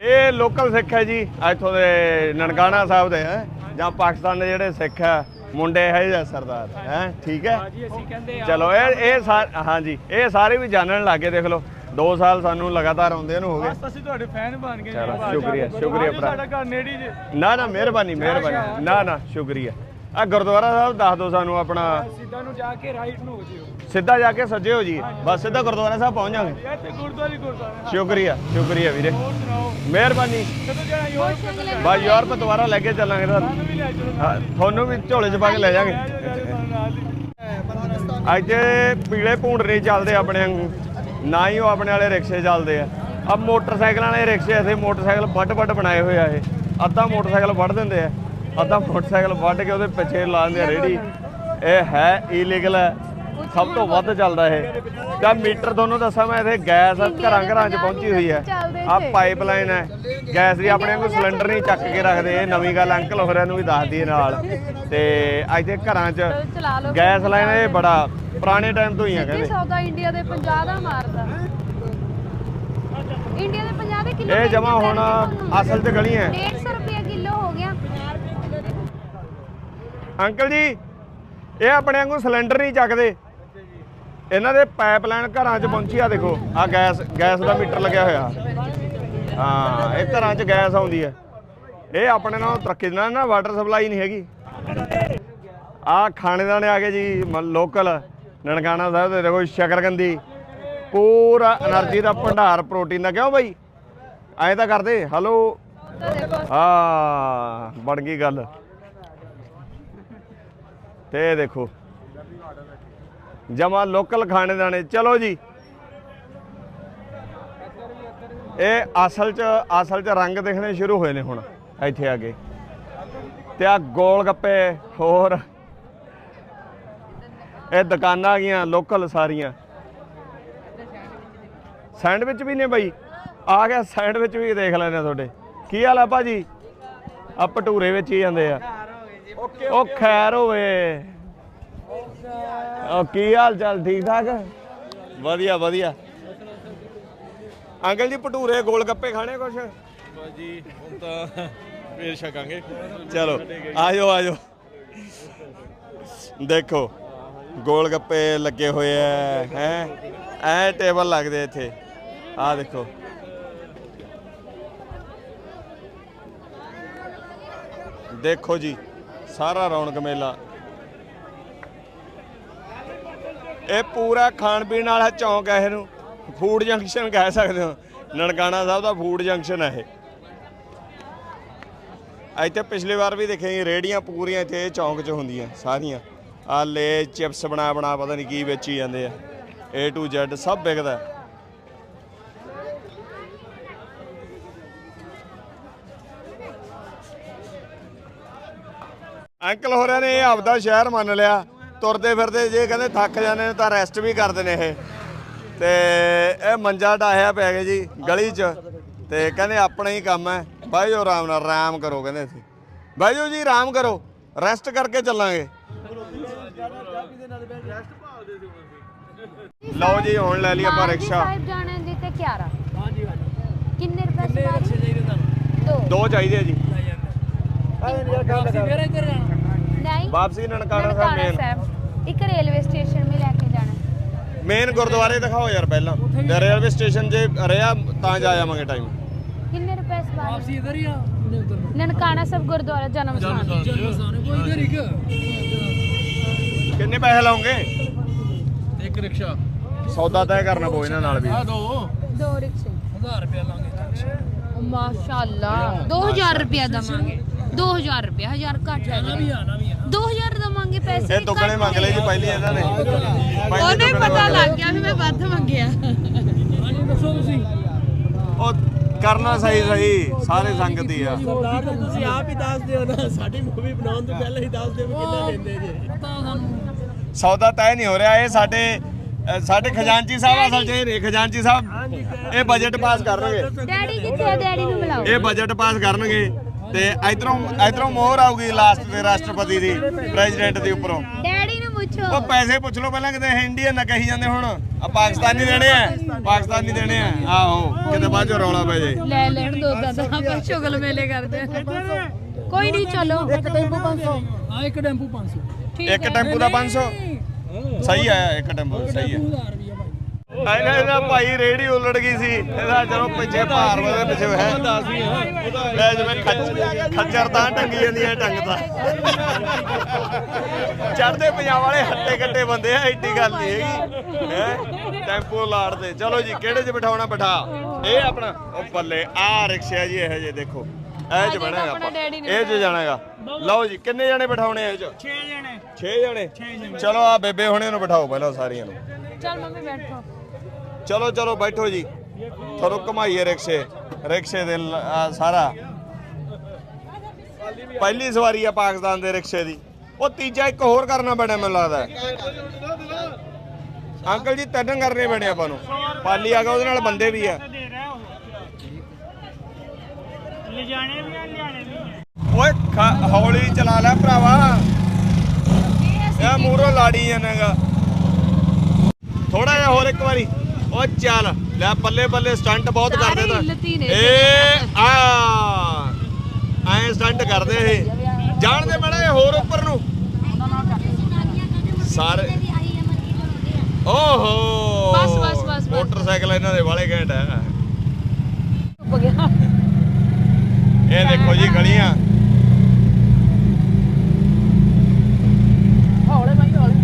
Speaker 1: ਇਹ ਲੋਕਲ ਸਿੱਖ ਹੈ ਜੀ ਇੱਥੋਂ ਦੇ ਨਨਕਾਣਾ ਸਾਹਿਬ ਦੇ ਹੈ? ਜਾਂ ਪਾਕਿਸਤਾਨ ਦੇ ਜਿਹੜੇ ਸਿੱਖ ਹੈ ਮੁੰਡੇ ਹੈ ਜਾਂ ਸਰਦਾਰ ਹੈ? ਠੀਕ ਹੈ? ਚਲੋ ਇਹ ਇਹ ਹਾਂਜੀ ਇਹ ਸਾਰੇ ਵੀ ਜਾਣਨ ਲੱਗੇ ਦੇਖ ਲਓ। 2 ਸਾਲ ਸਾਨੂੰ ਲਗਾਤਾਰ ਆਉਂਦੇ ਨੂੰ ਹੋ ਗਏ।
Speaker 6: ਬਸ ਅਸੀਂ ਤੁਹਾਡੇ ਫੈਨ ਬਣ ਗਏ ਜੀ।
Speaker 1: ਚਲੋ,
Speaker 6: ਬਾਦਸ਼ਾਹ
Speaker 1: ਸ਼ੁਕਰੀਆ,
Speaker 6: ਦੇ।
Speaker 1: ਸ਼ੁਕਰੀਆ ਭਰਾ।
Speaker 6: ਸਾਡਾ ਘਰ ਨੇੜੇ ਜੇ।
Speaker 1: ਨਾ ਨਾ ਮਿਹਰਬਾਨੀ ਮਿਹਰਬਾਨੀ। ਨਾ ਨਾ ਸ਼ੁਕਰੀਆ। ਆ ਗੁਰਦੁਆਰਾ ਸਾਹਿਬ ਦੱਸ ਦਿਓ ਸਾਨੂੰ ਆਪਣਾ।
Speaker 6: ਸਿੱਧਾ ਨੂੰ ਜਾ ਕੇ ਰਾਈਟ ਨੂੰ ਹੋ ਜਿਓ।
Speaker 1: ਸਿੱਧਾ ਜਾ ਕੇ ਸੱਜੇ ਹੋ ਜੀ ਬਸ ਸਿੱਧਾ ਗੁਰਦੁਆਰਾ ਸਾਹਿਬ ਪਹੁੰਚ ਜਾਵਾਂਗੇ।
Speaker 6: ਇਹ ਤੇ ਗੁਰਦੁਆਰੇ ਹੀ ਗੁਰਦੁਆਰਾ
Speaker 1: ਸ਼ੁਕਰੀਆ ਸ਼ੁਕਰੀਆ ਵੀਰੇ।
Speaker 6: ਹੋਰ ਸੁਣਾਓ?
Speaker 1: ਮਿਹਰਬਾਨੀ।
Speaker 6: ਕਦੋਂ ਜਾਣਾ ਯੂਰਪ ਕਦੋਂ
Speaker 1: ਬਾ ਯੂਰਪ ਦੁਬਾਰਾ ਲੈ ਕੇ ਚੱਲਾਂਗੇ ਤੁਹਾਨੂੰ
Speaker 6: ਸਾਨੂੰ ਵੀ ਲੈ ਚਲੋ
Speaker 1: ਹਾਂ, ਤੁਹਾਨੂੰ ਵੀ ਝੋਲੇ 'ਚ ਪਾ ਕੇ ਲੈ ਜਾਾਂਗੇ
Speaker 6: ਲੈ ਜਾਓ, ਲੈ ਜਾਓ ਸਾਨੂੰ ਨਾਲ ਹੀ।
Speaker 1: ਅੱਜ ਪੀਲੇ ਭੂੰਡ ਨਹੀਂ ਚੱਲਦੇ ਆਪਣੇ ਵਾਂਗੂ। ਨਾ ਹੀ ਉਹ ਆਪਣੇ ਵਾਲੇ ਰਿਕਸ਼ੇ ਚੱਲਦੇ ਆ। ਆ ਮੋਟਰਸਾਈਕਲਾਂ ਵਾਲੇ ਰਿਕਸ਼ੇ ਐਸੇ ਮੋਟਰਸਾਈਕਲ ਵੱਡ ਵੱਡ ਬਣਾਏ ਹੋਏ ਆ ਇਹ। ਅੱਧਾ ਮੋਟਰਸਾਈਕਲ ਵੱਢ ਦਿੰਦੇ ਆ ਅੱਧਾ ਮੋਟਰਸਾਈਕਲ ਵੱਢ ਕੇ ਉਹਦੇ ਪਿੱਛੇ ਲਾ ਦਿੰਦੇ ਆ ਰੇੜੀ। ਇਹ ਹੈ ਇਲੀਗਲ ਹੈ ਸਭ ਤੋਂ ਵੱਧ ਚੱਲਦਾ ਇਹ। ਤਾਂ ਮੀਟਰ ਤੁਹਾਨੂੰ ਦੱਸਾਂ ਮੈਂ ਇੱਥੇ ਗੈਸ ਘਰਾਂ ਘਰਾਂ 'ਚ ਪਹੁੰਚੀ ਹੋਈ ਹੈ ਆ ਪਾਈਪਲਾਈਨ ਹੈ ਗੈਸ ਦੀ ਆਪਣੇ ਕੋਈ ਸਿਲੰਡਰ ਨਹੀਂ ਚੱਕ ਕੇ ਰੱਖਦੇ ਇਹ ਨਵੀਂ ਗੱਲ ਅੰਕਲ ਹੋਰਾਂ ਨੂੰ ਵੀ ਦੱਸ ਦਈਏ ਨਾਲ। ਤੇ ਇੱਥੇ ਘਰਾਂ 'ਚ ਗੈਸ ਲਾਈਨ ਇਹ ਬੜਾ ਪੁਰਾਣੇ ਟਾਈਮ ਤੋਂ ਹੀ ਆ ਕਹਿੰਦੇ।
Speaker 2: ਸੌਦਾ ਇੰਡੀਆ ਦੇ 50 ਦਾ ਮਾਰਦਾ। ਇੰਡੀਆ ਦੇ 50 ਦੇ ਕਿਲੋ
Speaker 1: ਇਹ ਜਮਾ ਹੁਣ ਅਸਲ ਤੇ ਗਲੀਆਂ
Speaker 5: 150 ਰੁਪਏ ਕਿਲੋ ਹੋ ਗਿਆ।
Speaker 1: ਅੰਕਲ ਜੀ ਇਹ ਆਪਣੇ ਵਾਂਗੂ ਸਿਲੰਡਰ ਨਹੀਂ ਚੱਕਦੇ। ਇਹਨਾਂ ਦੇ ਪਾਈਪਲਾਈਨ ਘਰਾਂ 'ਚ ਪਹੁੰਚੀ ਆ ਦੇਖੋ। ਆ ਗੈਸ ਗੈਸ ਦਾ ਮੀਟਰ ਲੱਗਿਆ ਹੋਇਆ। ਹਾਂ ਇਹ ਘਰਾਂ 'ਚ ਗੈਸ ਆਉਂਦੀ ਹੈ। ਇਹ ਆਪਣੇ ਨਾਲ ਤਰੱਕੀ ਨਾਲ ਵਾਟਰ ਸਪਲਾਈ ਨਹੀਂ ਹੈਗੀ। ਆ ਖਾਣੇ ਦਾਣੇ ਆ ਗਏ ਜੀ ਲੋਕਲ ਨਨਕਾਣਾ ਸਾਹਿਬ ਤੇ ਦੇਖੋ ਸ਼ਕਰਗੰਦੀ। ਪੂਰਾ એનર્ਜੀ ਦਾ ਭੰਡਾਰ ਪ੍ਰੋਟੀਨ ਦਾ। ਕਿਉਂ ਬਾਈ? ਐ ਤਾਂ ਕਰਦੇ। ਹਲੋ ਹਾਂ, ਬਣ ਗਈ ਗੱਲ। ਤੇ ਦੇਖੋ। ਜਮਾ ਲੋਕਲ ਖਾਣੇ ਦਾਣੇ। ਚਲੋ ਜੀ। ਇਹ ਅਸਲ 'ਚ ਅਸਲ 'ਚ ਰੰਗ ਦੇਖਣੇ ਸ਼ੁਰੂ ਹੋਏ ਨੇ ਹੁਣ, ਇੱਥੇ ਆ ਕੇ। ਤੇ ਆ ਗੋਲ ਗੱਪੇ, ਹੋਰ ਇਹ ਦੁਕਾਨਾਂ ਆ ਗਈਆਂ ਲੋਕਲ ਸਾਰੀਆਂ। ਸੈਂਡਵਿਚ ਵੀ ਨੇ ਬਾਈ। ਆ ਗਿਆ ਸੈਂਡਵਿਚ ਵੀ ਦੇਖ ਲੈਣੇ ਤੁਹਾਡੇ। ਕੀ ਹਾਲ ਆ ਭਾਜੀ? ਆ ਭਟੂਰੇ ਵਿੱਚ ਹੀ ਜਾਂਦੇ ਆ। ਉਹ ਖੈਰ ਹੋਵੇ। ਉਹ ਕੀ ਹਾਲ ਚਾਲ ਠੀਕ ਠਾਕ? ਵਧੀਆ ਵਧੀਆ। ਅੰਕਲ ਜੀ ਭਟੂਰੇ ਗੋਲ ਗੱਪੇ ਖਾਣੇ ਕੁਛ?
Speaker 3: ਬਾਜੀ ਹੁਣ ਤਾਂ ਫੇਰ ਛਕਾਂਗੇ।
Speaker 1: ਚਲੋ ਆਜੋ ਆਜੋ। ਦੇਖੋ ਗੋਲ ਗੱਪੇ ਲੱਗੇ ਹੋਏ ਐ ਹੈ? ਐ ਟੇਬਲ ਲੱਗਦੇ ਇੱਥੇ। ਆਹ ਦੇਖੋ। ਦੇਖੋ ਜੀ, ਸਾਰਾ ਰੌਣਕ ਮੇਲਾ। ਇਹ ਪੂਰਾ ਖਾਣ ਪੀਣ ਵਾਲਾ ਚੌਂਕ ਹੈ ਇਹਨੂੰ। ਫੂਡ ਜੰਕਸ਼ਨ ਕਹਿ ਸਕਦੇ ਹੋ। ਨਨਕਾਣਾ ਸਾਹਿਬ ਦਾ ਫੂਡ ਜੰਕਸ਼ਨ ਹੈ ਇਹ। ਇੱਥੇ ਪਿਛਲੀ ਵਾਰ ਵੀ ਦੇਖੇ ਰੇੜੀਆਂ ਪੂਰੀਆਂ ਇੱਥੇ ਇਹ ਚੌਂਕ 'ਚ ਹੁੰਦੀਆਂ, ਸਾਰੀਆਂ। ਆ ਲੈ ਚਿਪਸ ਬਣਾ ਬਣਾ ਪਤਾ ਨਹੀਂ ਕੀ ਵੇਚੀ ਜਾਂਦੇ ਆ। A to Z ਸਭ ਵਿਕਦਾ। ਅੰਕਲ ਹੋਰਾਂ ਨੇ ਇਹ ਆਪਦਾ ਸ਼ਹਿਰ ਮੰਨ ਲਿਆ। ਤੁਰਦੇ ਫਿਰਦੇ ਜੇ ਕਹਿੰਦੇ ਥੱਕ ਜਾਂਦੇ ਨੇ ਤਾਂ ਰੈਸਟ ਵੀ ਕਰਦੇ ਨੇ ਇਹ। ਤੇ ਇਹ ਮੰਜਾ ਡਾਹਿਆ ਪਿਆ ਗਿਆ ਜੀ ਗਲੀ 'ਚ। ਤੇ ਕਹਿੰਦੇ ਆਪਣਾ ਹੀ ਕੰਮ ਹੈ। ਬਾਈ ਜੋ ਆਰਾਮ ਨਾਲ ਆਰਾਮ ਕਰੋ ਕਹਿੰਦੇ ਸੀ ਬਾਈ ਜੋ ਜੀ ਆਰਾਮ ਕਰੋ। ਰੈਸਟ ਕਰਕੇ ਚੱਲਾਂਗੇ। ਲਓ ਜੀ ਹੁਣ ਲੈ ਲਈ ਆਪਾਂ ਰਿਕਸ਼ਾ।
Speaker 5: ਸਾਹਿਬ ਜਾਣੇ ਦੀ ਤੇ 11
Speaker 6: ਹਾਂਜੀ ਹਾਂਜੀ।
Speaker 5: ਕਿੰਨੇ ਰੁਪਏ ਸਵਾਰੀ?
Speaker 6: ਚਾਹੀਦੇ ਤੁਹਾਨੂੰ?
Speaker 5: ਦੋ।
Speaker 1: ਦੋ ਚਾਹੀਦੇ ਆ ਜੀ।
Speaker 6: ਅਸੀਂ ਫੇਰ ਇੱਧਰ ਜਾਣਾ?
Speaker 5: ਨਹੀਂ
Speaker 1: ਵਾਪਸੀ ਨਨਕਾਣਾ ਸਾਹਿਬ ਮੇਨ
Speaker 5: ਇੱਕ ਰੇਲਵੇ ਸਟੇਸ਼ਨ ਵੀ ਲੈ ਕੇ ਜਾਣਾ।
Speaker 1: ਮੇਨ ਗੁਰਦੁਆਰੇ ਦਿਖਾਓ ਯਾਰ ਪਹਿਲਾਂ। ਤੇ ਰੇਲਵੇ ਸਟੇਸ਼ਨ ਜੇ ਰਿਹਾ ਤਾਂ ਜਾ ਜਾਵਾਂਗੇ ਟਾਈਮ
Speaker 5: ਕਿੰਨੇ ਰੁਪਏ ਸਵਾਰੀ?
Speaker 6: ਵਾਪਸੀ ਇੱਧਰ ਹੀ ਆ।
Speaker 5: ਨਨਕਾਣਾ ਸਾਹਿਬ ਗੁਰਦੁਆਰਾ ਜਨਮ ਸਥਾਨ।
Speaker 6: ਜਨਮ ਸਥਾਨ ਕੋਈ ਇੱਧਰ ਹੀ
Speaker 1: ਕਿੰਨੇ ਪੈਸੇ ਲਾਉਂਗੇ?
Speaker 3: ਇੱਕ ਰਿਕਸ਼ਾ।
Speaker 1: ਸੌਦਾ ਤੈਅ ਕਰਨਾ ਪਊ ਇਹਨਾਂ ਨਾਲ ਵੀ।
Speaker 3: ਆ ਦੋ।
Speaker 5: ਦੋ ਰਿਕਸ਼ੇ।
Speaker 6: 1000 ਰੁਪਏ ਲਾਂਗੇ।
Speaker 5: ਮਾਸ਼ਾਅੱਲਾ। 2000 ਰੁਪਏ ਦਵਾਂਗੇ। 2000 ਰੁਪਏ 1000 ਘੱਟ
Speaker 6: ਨਾ ਵੀ ਆ ਨਾ ਵੀ ਆ।
Speaker 5: 2000 ਦਵਾਂਗੇ ਪੈਸੇ
Speaker 1: ਇਹ ਦੁੱਗਣੇ ਮੰਗ ਲਏ ਜੀ ਪਹਿਲੀ ਇਹਨਾਂ ਨੇ।
Speaker 5: ਉਹਨੇ ਪਤਾ ਲੱਗ ਗਿਆ ਵੀ ਮੈਂ ਵੱਧ ਮੰਗਿਆ।
Speaker 6: ਹਾਂਜੀ ਦੱਸੋ ਤੁਸੀਂ।
Speaker 1: ਉਹ ਕਰਨਾ ਸਹੀ ਸਹੀ। ਸਾਰੇ ਸੰਗਤ ਹੀ ਆ।
Speaker 7: ਸਰਦਾਰ ਤੁਸੀਂ ਆਪ ਹੀ ਦੱਸ ਦਿਓ ਨਾ। ਸਾਡੀ ਮੂਵੀ ਬਣਾਉਣ ਤੋਂ ਪਹਿਲਾਂ ਹੀ ਦੱਸ ਦਿਓ ਕਿੰਨਾ ਲੈਂਦੇ ਜੇ।
Speaker 1: ਸੌਦਾ ਤੈਅ ਨਹੀਂ ਹੋ ਰਿਹਾ। ਇਹ ਸਾਡੇ ਸਾਡੇ ਖਜ਼ਾਨਚੀ ਸਾਹਿਬ ਅਸਲ 'ਚ ਇਹ ਨੇ ਖਜ਼ਾਨਚੀ ਸਾਹਿਬ ਇਹ ਬਜਟ ਪਾਸ ਕਰਨਗੇ।
Speaker 5: ਡੈਡੀ ਕਿੱਥੇ ਆ? ਡੈਡੀ ਨੂੰ ਬੁਲਾਓ।
Speaker 1: ਇਹ ਬਜਟ ਪਾਸ ਕਰਨਗੇ ਤੇ ਇਧਰੋਂ ਇਧਰੋਂ ਮੋਹਰ ਆਊਗੀ ਲਾਸਟ ਤੇ ਰਾਸ਼ਟਰਪਤੀ ਦੀ ਪ੍ਰੈਜ਼ੀਡੈਂਟ ਦੀ ਉੱਪਰੋਂ।
Speaker 5: ਡੈਡੀ ਨੂੰ ਪੁੱਛੋ।
Speaker 1: ਉਹ ਪੈਸੇ ਪੁੱਛ ਲਓ ਪਹਿਲਾਂ ਕਿਤੇ ਇੰਡੀਅਨ ਨਾ ਕਹੀ ਜਾਂਦੇ ਹੁਣ। ਆ ਪਾਕਿਸਤਾਨੀ ਦੇਣੇ ਆ ਪਾਕਿਸਤਾਨੀ ਦੇਣੇ ਆ। ਆਹੋ ਕਿਤੇ ਬਾਅਦ ਚੋਂ ਰੌਲਾ ਪੈ ਜੇ
Speaker 5: ਲੈ ਲੈਣ ਦੋ ਦਾਦਾ ਆਪਾਂ ਸ਼ੁਗਲ ਮੇਲੇ ਕਰਦੇ ਆ। ਕੋਈ ਨਹੀਂ ਚਲੋ। ਇੱਕ ਟੈਂਪੂ 500
Speaker 6: ਆ ਇੱਕ ਟੈਂਪੂ 500
Speaker 5: ਠੀਕ
Speaker 1: ਇੱਕ ਟੈਂਪੂ ਦਾ 500 ਸਹੀ ਆਇਆ ਇੱਕ ਟੈਂਪੂ ਸਹੀ ਹੈ।
Speaker 6: 2000 ਰੁਪਏ ਭਾਈ।
Speaker 1: ਇਹਦਾ ਭਾਈ ਰੇੜੀ ਉਲੜ ਗਈ ਸੀ। ਇਹਦਾ ਚਲੋ ਪਿੱਛੇ ਭਾਰ ਉਹਦੇ ਪਿੱਛੇ ਹੈ। ਲੈ ਜਿਵੇਂ ਖੱਚਰ ਤਾਂ ਟੰਗੀ ਜਾਂਦੀਆਂ ਟੰਗ ਤਾਂ। ਚੜਦੇ ਪੰਜਾਬ ਵਾਲੇ ਹੱਟੇ ਕੱਟੇ ਬੰਦੇ ਆ ਐਡੀ ਗੱਲ ਨਹੀਂ ਹੈਗੀ। ਹੈ? ਟੈਂਪੋ ਲਾੜਦੇ ਚਲੋ ਜੀ ਕਿਹੜੇ 'ਚ ਬਿਠਾਉਣਾ ਬਿਠਾ? ਇਹ ਆਪਣਾ ਉਹ ਬੱਲੇ ਆ ਰਿਕਸ਼ਾ ਜੀ ਇਹ ਜੇ ਦੇਖੋ। ਇਹ 'ਚ ਬਣਾਗਾ ਆਪਾਂ। ਇਹ 'ਚ ਜਾਣਾਗਾ ਲਓ ਜੀ ਕਿੰਨੇ ਜਣੇ ਬਿਠਾਉਣੇ ਇਹ 'ਚ? 6 ਜਣੇ। 6 ਜਣੇ? ਚਲੋ ਆ ਬੇਬੇ ਹੁਣੇ ਨੂੰ ਬਿਠਾਓ ਪਹਿਲਾਂ ਸਾਰੀਆਂ ਨੂੰ।
Speaker 5: ਚੱਲ ਮੰਮੀ ਬੈਠੋ।
Speaker 1: ਚਲੋ ਚਲੋ ਬੈਠੋ ਜੀ। ਤੁਹਾਨੂੰ ਘੁਮਾਈਏ ਰਿਕਸ਼ੇ। ਰਿਕਸ਼ੇ ਦੇ ਸਾਰਾ। ਪਹਿਲੀ ਸਵਾਰੀ ਆ ਪਾਕਿਸਤਾਨ ਦੇ ਰਿਕਸ਼ੇ ਦੀ। ਉਹ ਤੀਜਾ ਇੱਕ ਹੋਰ ਕਰਨਾ ਪੈਣਾ ਮੈਨੂੰ ਲੱਗਦਾ। ਅੰਕਲ ਜੀ ਤਿੰਨ ਕਰਨੇ ਪੈਣੇ ਆਪਾਂ ਨੂੰ। ਪਾਲੀ ਆ ਗਿਆ ਉਹਦੇ ਨਾਲ ਬੰਦੇ ਵੀ ਆ। ਓਏ ਖ- ਹੌਲੀ ਚਲਾ ਲੈ ਭਰਾਵਾ। ਇਹ ਮੂਰੋ ਲਾੜੀ ਜਾਣਾਗਾ ਥੋੜਾ ਜਿਹਾ ਹੋਰ ਇੱਕ ਵਾਰੀ। ਓ ਚੱਲ ਲੈ ਬੱਲੇ ਬੱਲੇ ਸਟੰਟ ਬਹੁਤ
Speaker 5: ਸਾਰੇ
Speaker 1: ਕਰਦੇ
Speaker 5: ਹਿੱਲਤੀ ਨੇ।
Speaker 1: ਤਾਂ ਏ ਆ। ਐ ਸਟੰਟ ਕਰਦੇ ਇਹ। ਜਾਣਦੇ ਮੈੜਾ ਇਹ ਹੋਰ ਉੱਪਰ ਨੂੰ। ਸਾਰੇ। ਓਹੋ।
Speaker 5: ਬਸ, ਬਸ, ਬਸ, ਬਸ।
Speaker 1: ਮੋਟਰਸਾਈਕਲ ਇਹਨਾਂ ਦੇ ਵਾਲੇ ਘੈਂਟ ਹੈ ਇਹ ਦੇਖੋ ਜੀ ਗਲੀਆਂ
Speaker 6: ਹੌਲੇ ਭਾਈ ਹੌਲੇ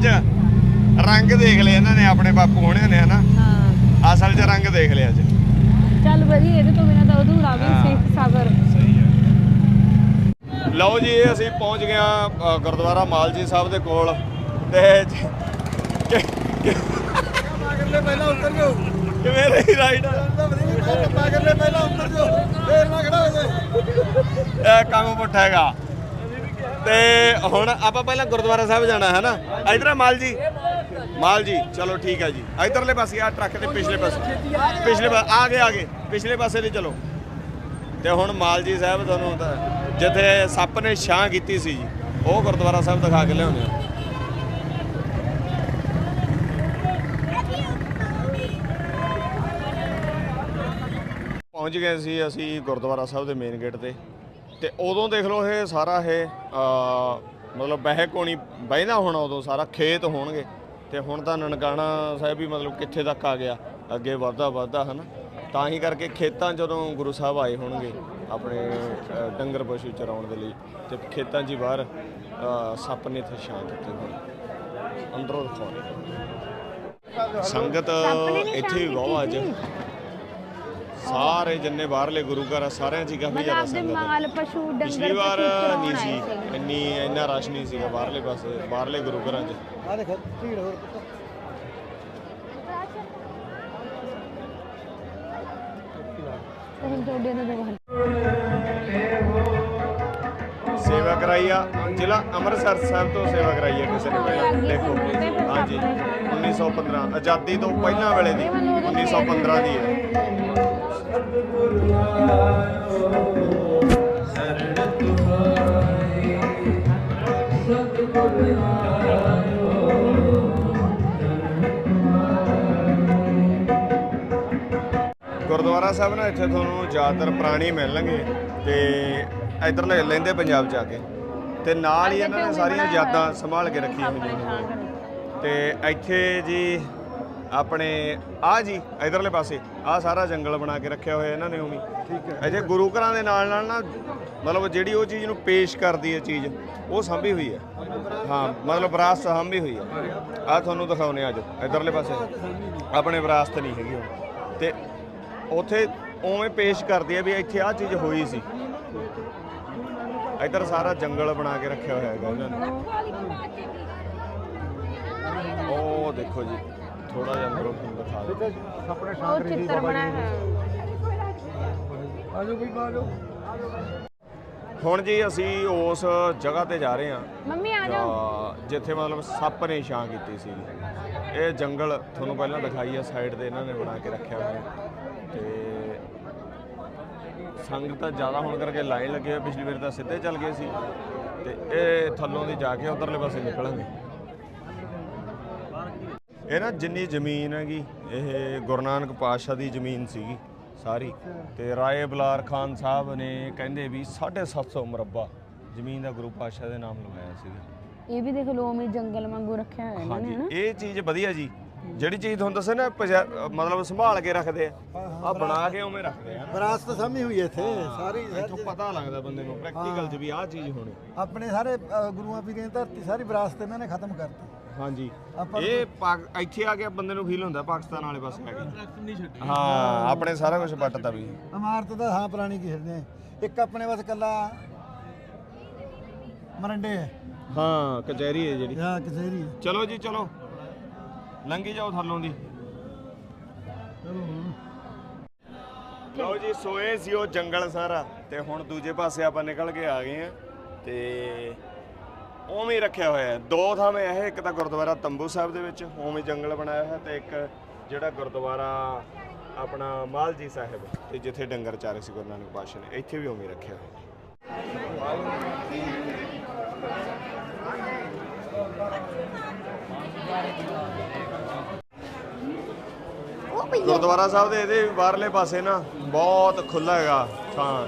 Speaker 1: ਅਸਲ 'ਚ ਰੰਗ ਦੇਖ ਲਿਆ ਇਹਨਾਂ ਨੇ ਆਪਣੇ ਬਾਪੂ ਹੋਣਿਆਂ ਨੇ ਹਨਾ?
Speaker 2: ਹਾਂ।
Speaker 1: ਅਸਲ 'ਚ ਰੰਗ ਦੇਖ ਲਿਆ ਅੱਜ।
Speaker 2: ਚੱਲ ਵਧੀਆ ਇਹਦੇ ਤੋਂ ਬਿਨਾਂ ਤਾਂ ਅਧੂਰਾ ਵੀ। ਸੀ ਸਬਰ
Speaker 1: ਸਹੀ ਹੈ। ਲਓ ਜੀ ਇਹ ਅਸੀਂ ਪਹੁੰਚ ਗਏ ਹਾਂ ਅ, ਗੁਰਦੁਆਰਾ ਮਾਲਜੀ ਸਾਹਿਬ ਦੇ ਕੋਲ। ਤੇ ਕਿ- ਕਿ-
Speaker 4: ਪਾਗਲੇ ਪਹਿਲਾਂ ਉੱਤਰ ਜਾਓ
Speaker 1: ਕਿਵੇਂ ਰਹੀ ਰਾਈਡ
Speaker 4: ਪਾਗਲੇ ਪਹਿਲਾਂ ਉੱਤਰ ਜਾਓ ਫੇਰ ਨਾ ਖੜਾ ਹੋ ਜਾਏ
Speaker 1: ਇਹ ਕੰਮ ਪੁੱਠਾ ਹੈਗਾ। ਤੇ ਹੁਣ ਆਪਾਂ ਪਹਿਲਾਂ ਗੁਰਦੁਆਰਾ ਸਾਹਿਬ ਜਾਣਾ, ਹੈ ਨਾ? ਇਧਰ ਮਾਲ ਜੀ। ਮਾਲ ਜੀ, ਚਲੋ ਠੀਕ ਹੈ ਜੀ। ਇਧਰਲੇ ਪਾਸੇ, ਆ ਟਰੱਕ ਦੇ ਪਿਛਲੇ ਪਾਸੇ। ਪਿਛਲੇ ਪਾਸੇ ਆ ਗਏ ਆ ਗਏ। ਪਿਛਲੇ ਪਾਸੇ ਦੀ ਚਲੋ। ਤੇ ਹੁਣ ਮਾਲ ਜੀ ਸਾਹਿਬ ਤੁਹਾਨੂੰ ਤਾਂ ਜਿੱਥੇ ਸੱਪ ਨੇ ਛਾਂ ਕੀਤੀ ਸੀ ਜੀ, ਉਹ ਗੁਰਦੁਆਰਾ ਸਾਹਿਬ ਦਿਖਾ ਕੇ ਲਿਆਉਂਦੇ ਆ। ਪਹੁੰਚ ਗਏ ਸੀ ਅਸੀਂ ਗੁਰਦੁਆਰਾ ਸਾਹਿਬ ਦੇ ਮੇਨ ਗੇਟ ਤੇ। ਤੇ ਉਦੋਂ ਦੇਖ ਲਓ ਇਹ ਸਾਰਾ ਇਹ ਅ, ਮਤਲਬ ਬਹਿ ਕੋਣੀ ਬਹਿਦਾ ਹੋਣਾ ਉਦੋਂ ਸਾਰਾ ਖੇਤ ਹੋਣਗੇ। ਤੇ ਹੁਣ ਤਾਂ ਨਨਕਾਣਾ ਸਾਹਿਬ ਵੀ ਮਤਲਬ ਕਿੱਥੇ ਤੱਕ ਆ ਗਿਆ ਅੱਗੇ ਵੱਧਦਾ ਵੱਧਦਾ ਹਨਾ। ਤਾਂ ਹੀ ਕਰਕੇ ਖੇਤਾਂ ਜਦੋਂ ਗੁਰੂ ਸਾਹਿਬ ਆਏ ਹੋਣਗੇ ਆਪਣੇ ਡੰਗਰ ਪਸ਼ੂ ਚਰਾਉਣ ਦੇ ਲਈ ਤੇ ਖੇਤਾਂ 'ਚ ਹੀ ਬਾਹਰ ਸੱਪ ਨੇ ਇੱਥੇ ਛਾਂ ਕੀਤੀ ਹੋਣੀ। ਅੰਦਰੋਂ ਦਿਖਾਉਣੇ। ਸੰਗਤ ਇੱਥੇ ਵੀ ਬਹੁਤ ਅੱਜ। ਸਾਰੇ ਜਿੰਨੇ ਬਾਹਰਲੇ ਗੁਰੂ ਘਰ ਆ ਸਾਰਿਆਂ 'ਚ ਹੀ ਕਾਫੀ ਜ਼ਿਆਦਾ ਸੰਗਤ ਹੈ
Speaker 2: ਮਾਲ ਪਸ਼ੂ ਡੰਗਰ
Speaker 1: ਪਿਛਲੀ ਵਾਰ ਨਹੀਂ ਸੀ ਇੰਨੀ ਇੰਨਾ ਰਸ਼ ਨਹੀਂ ਸੀਗਾ ਬਾਹਰਲੇ ਪਾਸੇ ਬਾਹਰਲੇ ਗੁਰੂ ਘਰਾਂ 'ਚ।
Speaker 4: ਆ ਦੇਖ ਭੀੜ ਹੋਰ
Speaker 1: ਸੇਵਾ ਕਰਾਈ ਆ ਜ਼ਿਲ੍ਹਾ ਅੰਮ੍ਰਿਤਸਰ ਸਾਹਿਬ ਤੋਂ ਸੇਵਾ ਕਰਾਈ ਆ ਕਿਸੇ ਨੇ ਪਹਿਲਾਂ। ਦੇਖੋ ਹਾਂਜੀ। 1915 ਆਜ਼ਾਦੀ ਤੋਂ ਪਹਿਲਾਂ ਵੇਲੇ ਦੀ 1915 ਦੀ ਹੈ ਗੁਰਦੁਆਰਾ ਸਾਹਿਬ ਨਾ ਇੱਥੇ ਤੁਹਾਨੂੰ ਜ਼ਿਆਦਾਤਰ ਪ੍ਰਾਣੀ ਮਿਲਣਗੇ ਤੇ ਇਧਰ ਲੈ ਲੈਂਦੇ ਪੰਜਾਬ ਆ ਕੇ। ਤੇ ਨਾਲ ਹੀ ਇਹਨਾਂ ਨੇ ਸਾਰੀਆਂ ਯਾਦਾਂ ਸੰਭਾਲ ਕੇ ਰੱਖੀਆਂ ਹੋਈਆਂ ਨੇ। ਤੇ ਇੱਥੇ ਜੀ ਆਪਣੇ ਆ ਜੀ ਇਧਰਲੇ ਪਾਸੇ ਆ ਸਾਰਾ ਜੰਗਲ ਬਣਾ ਕੇ ਰੱਖਿਆ ਹੋਇਆ ਇਹਨਾਂ ਨੇ ਉਵੇਂ ਠੀਕ ਹੈ। ਇੱਥੇ ਗੁਰੂ ਘਰਾਂ ਦੇ ਨਾਲ ਨਾਲ ਨਾ ਮਤਲਬ ਜਿਹੜੀ ਉਹ ਚੀਜ਼ ਨੂੰ ਪੇਸ਼ ਕਰਦੀ ਹੈ ਚੀਜ਼ ਉਹ ਸਾਂਭੀ ਹੋਈ ਹੈ। ਹਾਂ ਮਤਲਬ ਵਿਰਾਸਤ ਸਾਂਭੀ ਹੋਈ ਹੈ। ਆ ਤੁਹਾਨੂੰ ਦਿਖਾਉਨੇ ਅੱਜ ਇਧਰਲੇ ਪਾਸੇ। ਆਪਣੇ ਵਿਰਾਸਤ ਨਹੀਂ ਹੈਗੀ ਹੁਣ। ਤੇ ਉਥੇ ਉਵੇਂ ਪੇਸ਼ ਕਰਦੀ ਹੈ ਵੀ ਇੱਥੇ ਆ ਚੀਜ਼ ਹੋਈ ਸੀ। ਇੱਧਰ ਸਾਰਾ ਜੰਗਲ ਬਣਾ ਕੇ ਰੱਖਿਆ ਹੋਇਆ ਹੈਗਾ ਇਹਨਾਂ ਨੇ। ਉਹ ਦੇਖੋ ਜੀ। ਥੋੜਾ ਜਿਹਾ ਅੰਦਰੋਂ ਤੁਹਾਨੂੰ ਦਿਖਾ ਦਿੰਦਾ
Speaker 2: ਉਹ ਚਿੱਤਰ ਬਣਾਇਆ ਹੋਇਆ।
Speaker 4: ਆਜੋ ਕੋਈ ਬਾਜੋ
Speaker 1: ਹੁਣ ਜੀ ਅਸੀਂ ਉਸ ਜਗ੍ਹਾ ਤੇ ਜਾ ਰਹੇ ਹਾਂ।
Speaker 2: ਮੰਮੀ ਆ ਜਾਓ।
Speaker 1: ਜਿੱਥੇ ਮਤਲਬ ਸੱਪ ਨੇ ਛਾਂ ਕੀਤੀ ਸੀ। ਇਹ ਜੰਗਲ ਤੁਹਾਨੂੰ ਪਹਿਲਾਂ ਦਿਖਾਈ ਆ ਸਾਈਡ ਤੇ ਇਹਨਾਂ ਨੇ ਬਣਾ ਕੇ ਰੱਖਿਆ ਹੋਇਆ ਤੇ ਸੰਗਤ ਜ਼ਿਆਦਾ ਹੋਣ ਕਰਕੇ ਲਾਈਨ ਲੱਗੇ ਹੋਏ ਪਿਛਲੀ ਵਾਰ ਤਾਂ ਸਿੱਧੇ ਚੱਲ ਗਏ ਸੀ। ਤੇ ਇਹ ਥੱਲੋਂ ਦੀ ਜਾ ਕੇ ਉਧਰਲੇ ਪਾਸੇ ਨਿਕਲਾਂਗੇ। ਇਹ ਨਾ ਜਿੰਨੀ ਜ਼ਮੀਨ ਹੈਗੀ ਇਹ ਗੁਰੂ ਨਾਨਕ ਪਾਤਸ਼ਾਹ ਦੀ ਜ਼ਮੀਨ ਸੀਗੀ ਸਾਰੀ। ਤੇ ਰਾਏ ਬਲਾਰ ਖਾਨ ਸਾਹਿਬ ਨੇ ਕਹਿੰਦੇ ਵੀ 750 ਮੁਰੱਬਾ ਜ਼ਮੀਨ ਦਾ ਗੁਰੂ ਪਾਤਸ਼ਾਹ ਦੇ ਨਾਮ ਲਵਾਇਆ ਸੀਗਾ।
Speaker 2: ਇਹ ਵੀ ਦੇਖ ਲਓ ਉਵੇਂ ਜੰਗਲ ਵਾਂਗੂ ਰੱਖਿਆ ਹੋਇਆ ਇਹਨਾਂ ਨੇ
Speaker 1: ਹਾਂਜੀ
Speaker 2: ਹਨਾ?
Speaker 1: ਇਹ ਚੀਜ਼ ਵਧੀਆ ਜੀ। ਜਿਹੜੀ ਚੀਜ਼ ਤੁਹਾਨੂੰ ਦੱਸਿਆ ਨਾ ਮਤਲਬ ਸੰਭਾਲ ਕੇ ਰੱਖਦੇ ਆ। ਆ ਬਣਾ ਕੇ ਉਵੇਂ ਰੱਖਦੇ ਆ।
Speaker 4: ਵਿਰਾਸਤ ਸਾਂਭੀ ਹੋਈ ਹੈ ਇੱਥੇ ਸਾਰੀ
Speaker 1: ਇੱਥੋਂ ਪਤਾ ਲੱਗਦਾ ਬੰਦੇ ਨੂੰ ਪ੍ਰੈਕਟੀਕਲ 'ਚ ਵੀ ਆਹ ਚੀਜ਼ ਹੋਣੀ।
Speaker 4: ਆਪਣੇ ਸਾਰੇ ਗੁਰੂਆਂ ਪੀਰਾਂ ਦੀ ਧਰਤੀ ਸਾਰੀ ਵਿਰਾਸਤ ਇਹਨਾਂ ਨੇ ਖਤਮ ਕਰਤੀ।
Speaker 1: ਹਾਂਜੀ।
Speaker 4: ਆਪਾਂ-
Speaker 1: ਇਹ ਪਾਕ- ਇੱਥੇ ਆ ਕੇ ਬੰਦੇ ਨੂੰ ਫੀਲ ਹੁੰਦਾ ਪਾਕਿਸਤਾਨ ਵਾਲੇ ਪਾਸੇ ਆ ਕੇ। ਹਾਂ ਆਪਣੇ ਸਾਰਾ ਕੁਝ ਪੱਟਦਾ ਵੀ।
Speaker 4: ਇਮਾਰਤ ਤਾਂ ਹਾਂ ਪੁਰਾਣੀ ਕਿਸਦੇ ਆ। ਇੱਕ ਆਪਣੇ ਬਸ ਕੱਲਾ ਮਰੰਡੇ ਹੈ
Speaker 1: ਹਾਂ ਕਚਹਿਰੀ ਹੈ ਜਿਹੜੀ।
Speaker 4: ਜਾਂ ਕਚਹਿਰੀ ਹੈ
Speaker 1: ਚਲੋ ਜੀ ਚਲੋ। ਲੰਗੀ ਜਾਓ ਥੱਲੋਂ ਦੀ। ਲਓ ਜੀ ਸੋਏ ਸੀ ਉਹ ਜੰਗਲ ਸਾਰਾ। ਤੇ ਹੁਣ ਦੂਜੇ ਪਾਸੇ ਆਪਾਂ ਨਿਕਲ ਕੇ ਆ ਗਏ ਆ। ਤੇ ਉਵੇਂ ਹੀ ਰੱਖਿਆ ਹੋਇਆ ਹੈ। ਦੋ ਥਾਵੇਂ ਇਹ, ਇੱਕ ਤਾਂ ਗੁਰਦੁਆਰਾ ਤੰਬੂ ਸਾਹਿਬ ਦੇ ਵਿੱਚ, ਉਵੇਂ ਜੰਗਲ ਬਣਾਇਆ ਹੋਇਆ ਤੇ ਇੱਕ ਜਿਹੜਾ ਗੁਰਦੁਆਰਾ ਆਪਣਾ ਮਾਲਜੀ ਸਾਹਿਬ, ਤੇ ਜਿੱਥੇ ਡੰਗਰ ਚਾਰੇ ਸੀ ਗੁਰੂ ਨਾਨਕ ਪਾਤਸ਼ਾਹ ਨੇ, ਇੱਥੇ ਵੀ ਉਵੇਂ ਰੱਖਿਆ ਹੋਇਆ ਗੁਰਦੁਆਰਾ ਸਾਹਿਬ ਦੇ ਇਹਦੇ ਬਾਹਰਲੇ ਪਾਸੇ ਨਾ ਬਹੁਤ ਖੁੱਲਾ ਹੈਗਾ ਥਾਂ,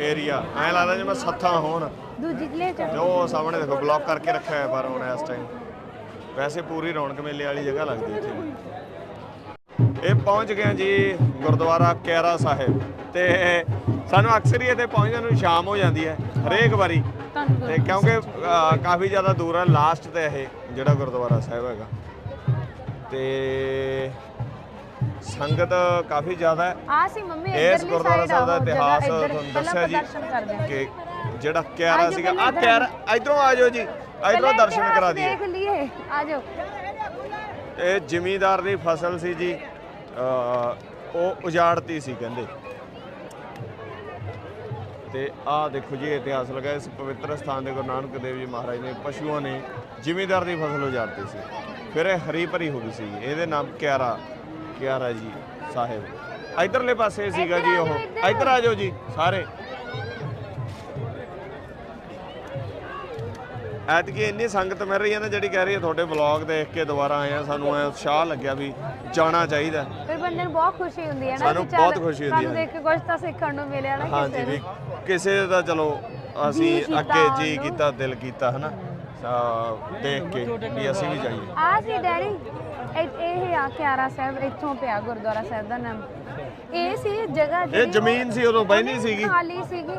Speaker 1: ਏਰੀਆ। ਐਂ ਲੱਗਦਾ ਜਿਵੇਂ ਸੱਥਾਂ ਹੋਣ।
Speaker 2: ਦੂਜੀ ਕਲੇ ਚ
Speaker 1: ਤੇ ਉਹ ਸਾਹਮਣੇ ਦੇਖੋ ਬਲੌਕ ਕਰਕੇ ਰੱਖਿਆ ਹੋਇਆ ਪਰ ਹੁਣ ਇਸ ਟਾਈਮ ਵੈਸੇ ਪੂਰੀ ਰੌਣਕ ਮੇਲੇ ਵਾਲੀ ਜਗ੍ਹਾ ਲੱਗਦੀ ਇੱਥੇ ਇਹ ਪਹੁੰਚ ਗਏ ਜੀ ਗੁਰਦੁਆਰਾ ਕੈਰਾ ਸਾਹਿਬ ਤੇ ਸਾਨੂੰ ਅਕਸਰ ਹੀ ਇੱਥੇ ਪਹੁੰਚਣ ਨੂੰ ਸ਼ਾਮ ਹੋ ਜਾਂਦੀ ਹੈ ਹਰੇਕ ਵਾਰੀ ਤੇ ਕਿਉਂਕਿ ਕਾਫੀ ਜ਼ਿਆਦਾ ਦੂਰ ਹੈ ਲਾਸਟ ਤੇ ਇਹ ਜਿਹੜਾ ਗੁਰਦੁਆਰਾ ਸਾਹਿਬ ਹੈਗਾ ਤੇ ਸੰਗਤ ਕਾਫੀ ਜ਼ਿਆਦਾ ਹੈ
Speaker 2: ਆ ਸੀ ਮੰਮੀ
Speaker 1: ਇਸ ਗੁਰਦੁਆਰਾ ਸਾਹਿਬ ਦਾ ਇਤਿਹਾਸ। ਤੁਹਾਨੂੰ ਦੱਸਿਆ ਜੀ। ਕਿ ਜਿਹੜਾ ਕਿਆਰਾ ਸੀਗਾ। ਆ ਕਿਆਰਾ ਇਧਰੋਂ। ਆ ਜਾਓ ਜੀ। ਇਧਰੋਂ ਦਰਸ਼ਨ ਕਰਾ ਦਈਏ।
Speaker 2: ਦੇਖ ਲਈਏ। ਆ ਜਾਓ
Speaker 1: ਇਹ ਜ਼ਿਮੀਦਾਰ ਦੀ ਫਸਲ ਸੀ ਜੀ। ਉਹ ਉਜਾੜਤੀ ਸੀ ਕਹਿੰਦੇ। ਤੇ ਆਹ ਦੇਖੋ ਜੀ ਇਤਿਹਾਸ ਲਗਾ। ਇਸ ਪਵਿੱਤਰ ਸਥਾਨ ਦੇ ਗੁਰੂ ਨਾਨਕ ਦੇਵ ਜੀ ਮਹਾਰਾਜ ਨੇ ਪਸ਼ੂਆਂ ਨੇ ਜ਼ਿਮੀਦਾਰ ਦੀ ਫਸਲ ਉਜਾੜਤੀ ਸੀ। ਫਿਰ ਇਹ ਹਰੀ ਭਰੀ ਹੋ ਗਈ ਸੀ। ਇਹਦੇ ਨਾਮ ਕਿਆਰਾ ਕਿਆਰਾ ਜੀ ਸਾਹਿਬ। ਇਧਰਲੇ ਪਾਸੇ ਸੀਗਾ ਜੀ ਉਹ। ਇਧਰ ਆ ਜਾਓ ਜੀ ਸਾਰੇ। ਐਤਕੀ ਇੰਨੀ ਸੰਗਤ ਮਿਲ ਰਹੀ ਹੈ ਨਾ ਜਿਹੜੀ ਕਹਿ ਰਹੀ ਹੈ ਤੁਹਾਡੇ ਵਲੌਗ ਦੇਖ ਕੇ ਦੁਬਾਰਾ ਆਏ ਆ ਸਾਨੂੰ ਐ ਉਤਸ਼ਾਹ ਲੱਗਿਆ ਵੀ ਜਾਣਾ ਚਾਹੀਦਾ
Speaker 2: ਫਿਰ ਬੰਦੇ ਨੂੰ ਬਹੁਤ ਖੁਸ਼ੀ ਹੁੰਦੀ ਹੈ ਨਾ
Speaker 1: ਸਾਨੂੰ ਬਹੁਤ ਖੁਸ਼ੀ ਹੁੰਦੀ
Speaker 2: ਸਾਨੂੰ
Speaker 1: ਹੈ।
Speaker 2: ਦੇਖ ਕੇ ਕੁਝ ਤਾਂ ਸਿੱਖਣ ਨੂੰ ਮਿਲਿਆ ਨਾ ਕਿਸੇ
Speaker 1: ਵੀ ਕਿਸੇ ਦਾ ਚਲੋ ਅਸੀਂ ਅੱਗੇ ਜੀ। ਕੀਤਾ ਦਿਲ ਕੀਤਾ ਹਨਾ? ਦੇਖ ਕੇ ਵੀ ਅਸੀਂ ਵੀ ਜਾਈਏ।
Speaker 2: ਆ ਸੀ ਡੈਡੀ ਇਹ ਆ ਕਿਆਰਾ ਸਾਹਿਬ ਇੱਥੋਂ ਪਿਆ ਗੁਰਦੁਆਰਾ ਸਾਹਿਬ ਦਾ ਨਾਮ। ਇਹ ਸੀ ਜਗ੍ਹਾ
Speaker 1: ਇਹ ਜ਼ਮੀਨ ਸੀ ਉਦੋਂ
Speaker 2: ਉਹਨੇ
Speaker 1: ਸੀਗੀ।
Speaker 2: ਖਾਲੀ ਸੀਗੀ।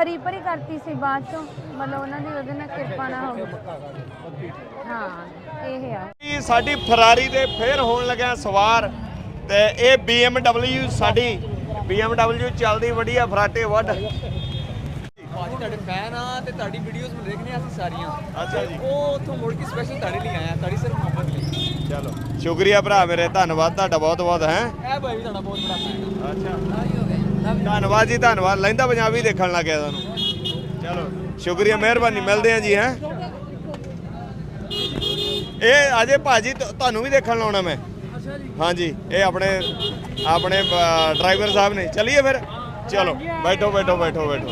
Speaker 2: ਹਰੀ ਭਰੀ ਕਰਤੀ ਸੀ ਬਾਅਦ ਚੋਂ। ਮਤਲਬ ਉਹਨਾਂ ਦੀ ਉਹਦੇ ਨਾਲ ਕਿਰਪਾ ਨਾ ਹੋ ਗਈ। ਹਾਂ ਇਹ ਆ।
Speaker 1: ਸਾਡੀ ਫਰਾਰੀ ਦੇ ਫੇਰ ਹੋਣ ਲੱਗਿਆ ਸਵਾਰ ਤੇ ਇਹ BMW ਸਾਡੀ BMW ਚੱਲਦੀ ਵਧੀਆ ਫਰਾਟੇ ਵੱਡ
Speaker 7: ਭਾਜੀ ਤੁਹਾਡੇ ਫੈਨ ਆ ਤੇ ਤੁਹਾਡੀ ਵੀਡੀਓਜ਼ ਨੂੰ ਦੇਖਨੇ ਅਸੀਂ ਸਾਰੀਆਂ।
Speaker 1: ਅੱਛਾ ਜੀ।
Speaker 7: ਉਹ ਉੱਥੋਂ ਮੁੜ ਕੇ ਸਪੈਸ਼ਲ ਤੁਹਾਡੇ ਲਈ ਆਇਆ ਤੁਹਾਡੀ ਸਿਰਫ ਮੁਹੱਬਤ ਲਈ।
Speaker 1: ਚਲੋ ਸ਼ੁਕਰੀਆ ਭਰਾ ਮੇਰੇ ਧੰਨਵਾਦ ਤੁਹਾਡਾ ਬਹੁਤ ਬਹੁਤ ਹੈ।
Speaker 7: ਇਹ ਭਾਈ ਵੀ ਤੁਹਾਡਾ ਬਹੁਤ ਬੜਾ ਫੈਨ ਆ।
Speaker 1: ਅੱਛਾ। ਧੰਨਵਾਦ ਜੀ ਧੰਨਵਾਦ। ਲੈਂਦਾ ਪੰਜਾਬੀ ਦੇਖਣ ਲੱਗਿਆ ਤੁਹਾਨੂੰ। ਚਲੋ ਸ਼ੁਕਰੀਆ ਮਿਹਰਬਾਨੀ। ਮਿਲਦੇ ਆ ਜੀ ਹੈ। ਇਹ ਅਜੇ ਭਾਜੀ ਤੁਹਾਨੂੰ ਵੀ ਦੇਖਣ ਲਾਉਣਾ ਮੈਂ। ਹਾਂਜੀ ਇਹ ਆਪਣੇ ਆਪਣੇ ਡਰਾਈਵਰ ਸਾਹਿਬ ਨੇ। ਚਲਿਏ ਫਿਰ? ਚਲੋ ਬੈਠੋ ਬੈਠੋ ਬੈਠੋ ਬੈਠੋ।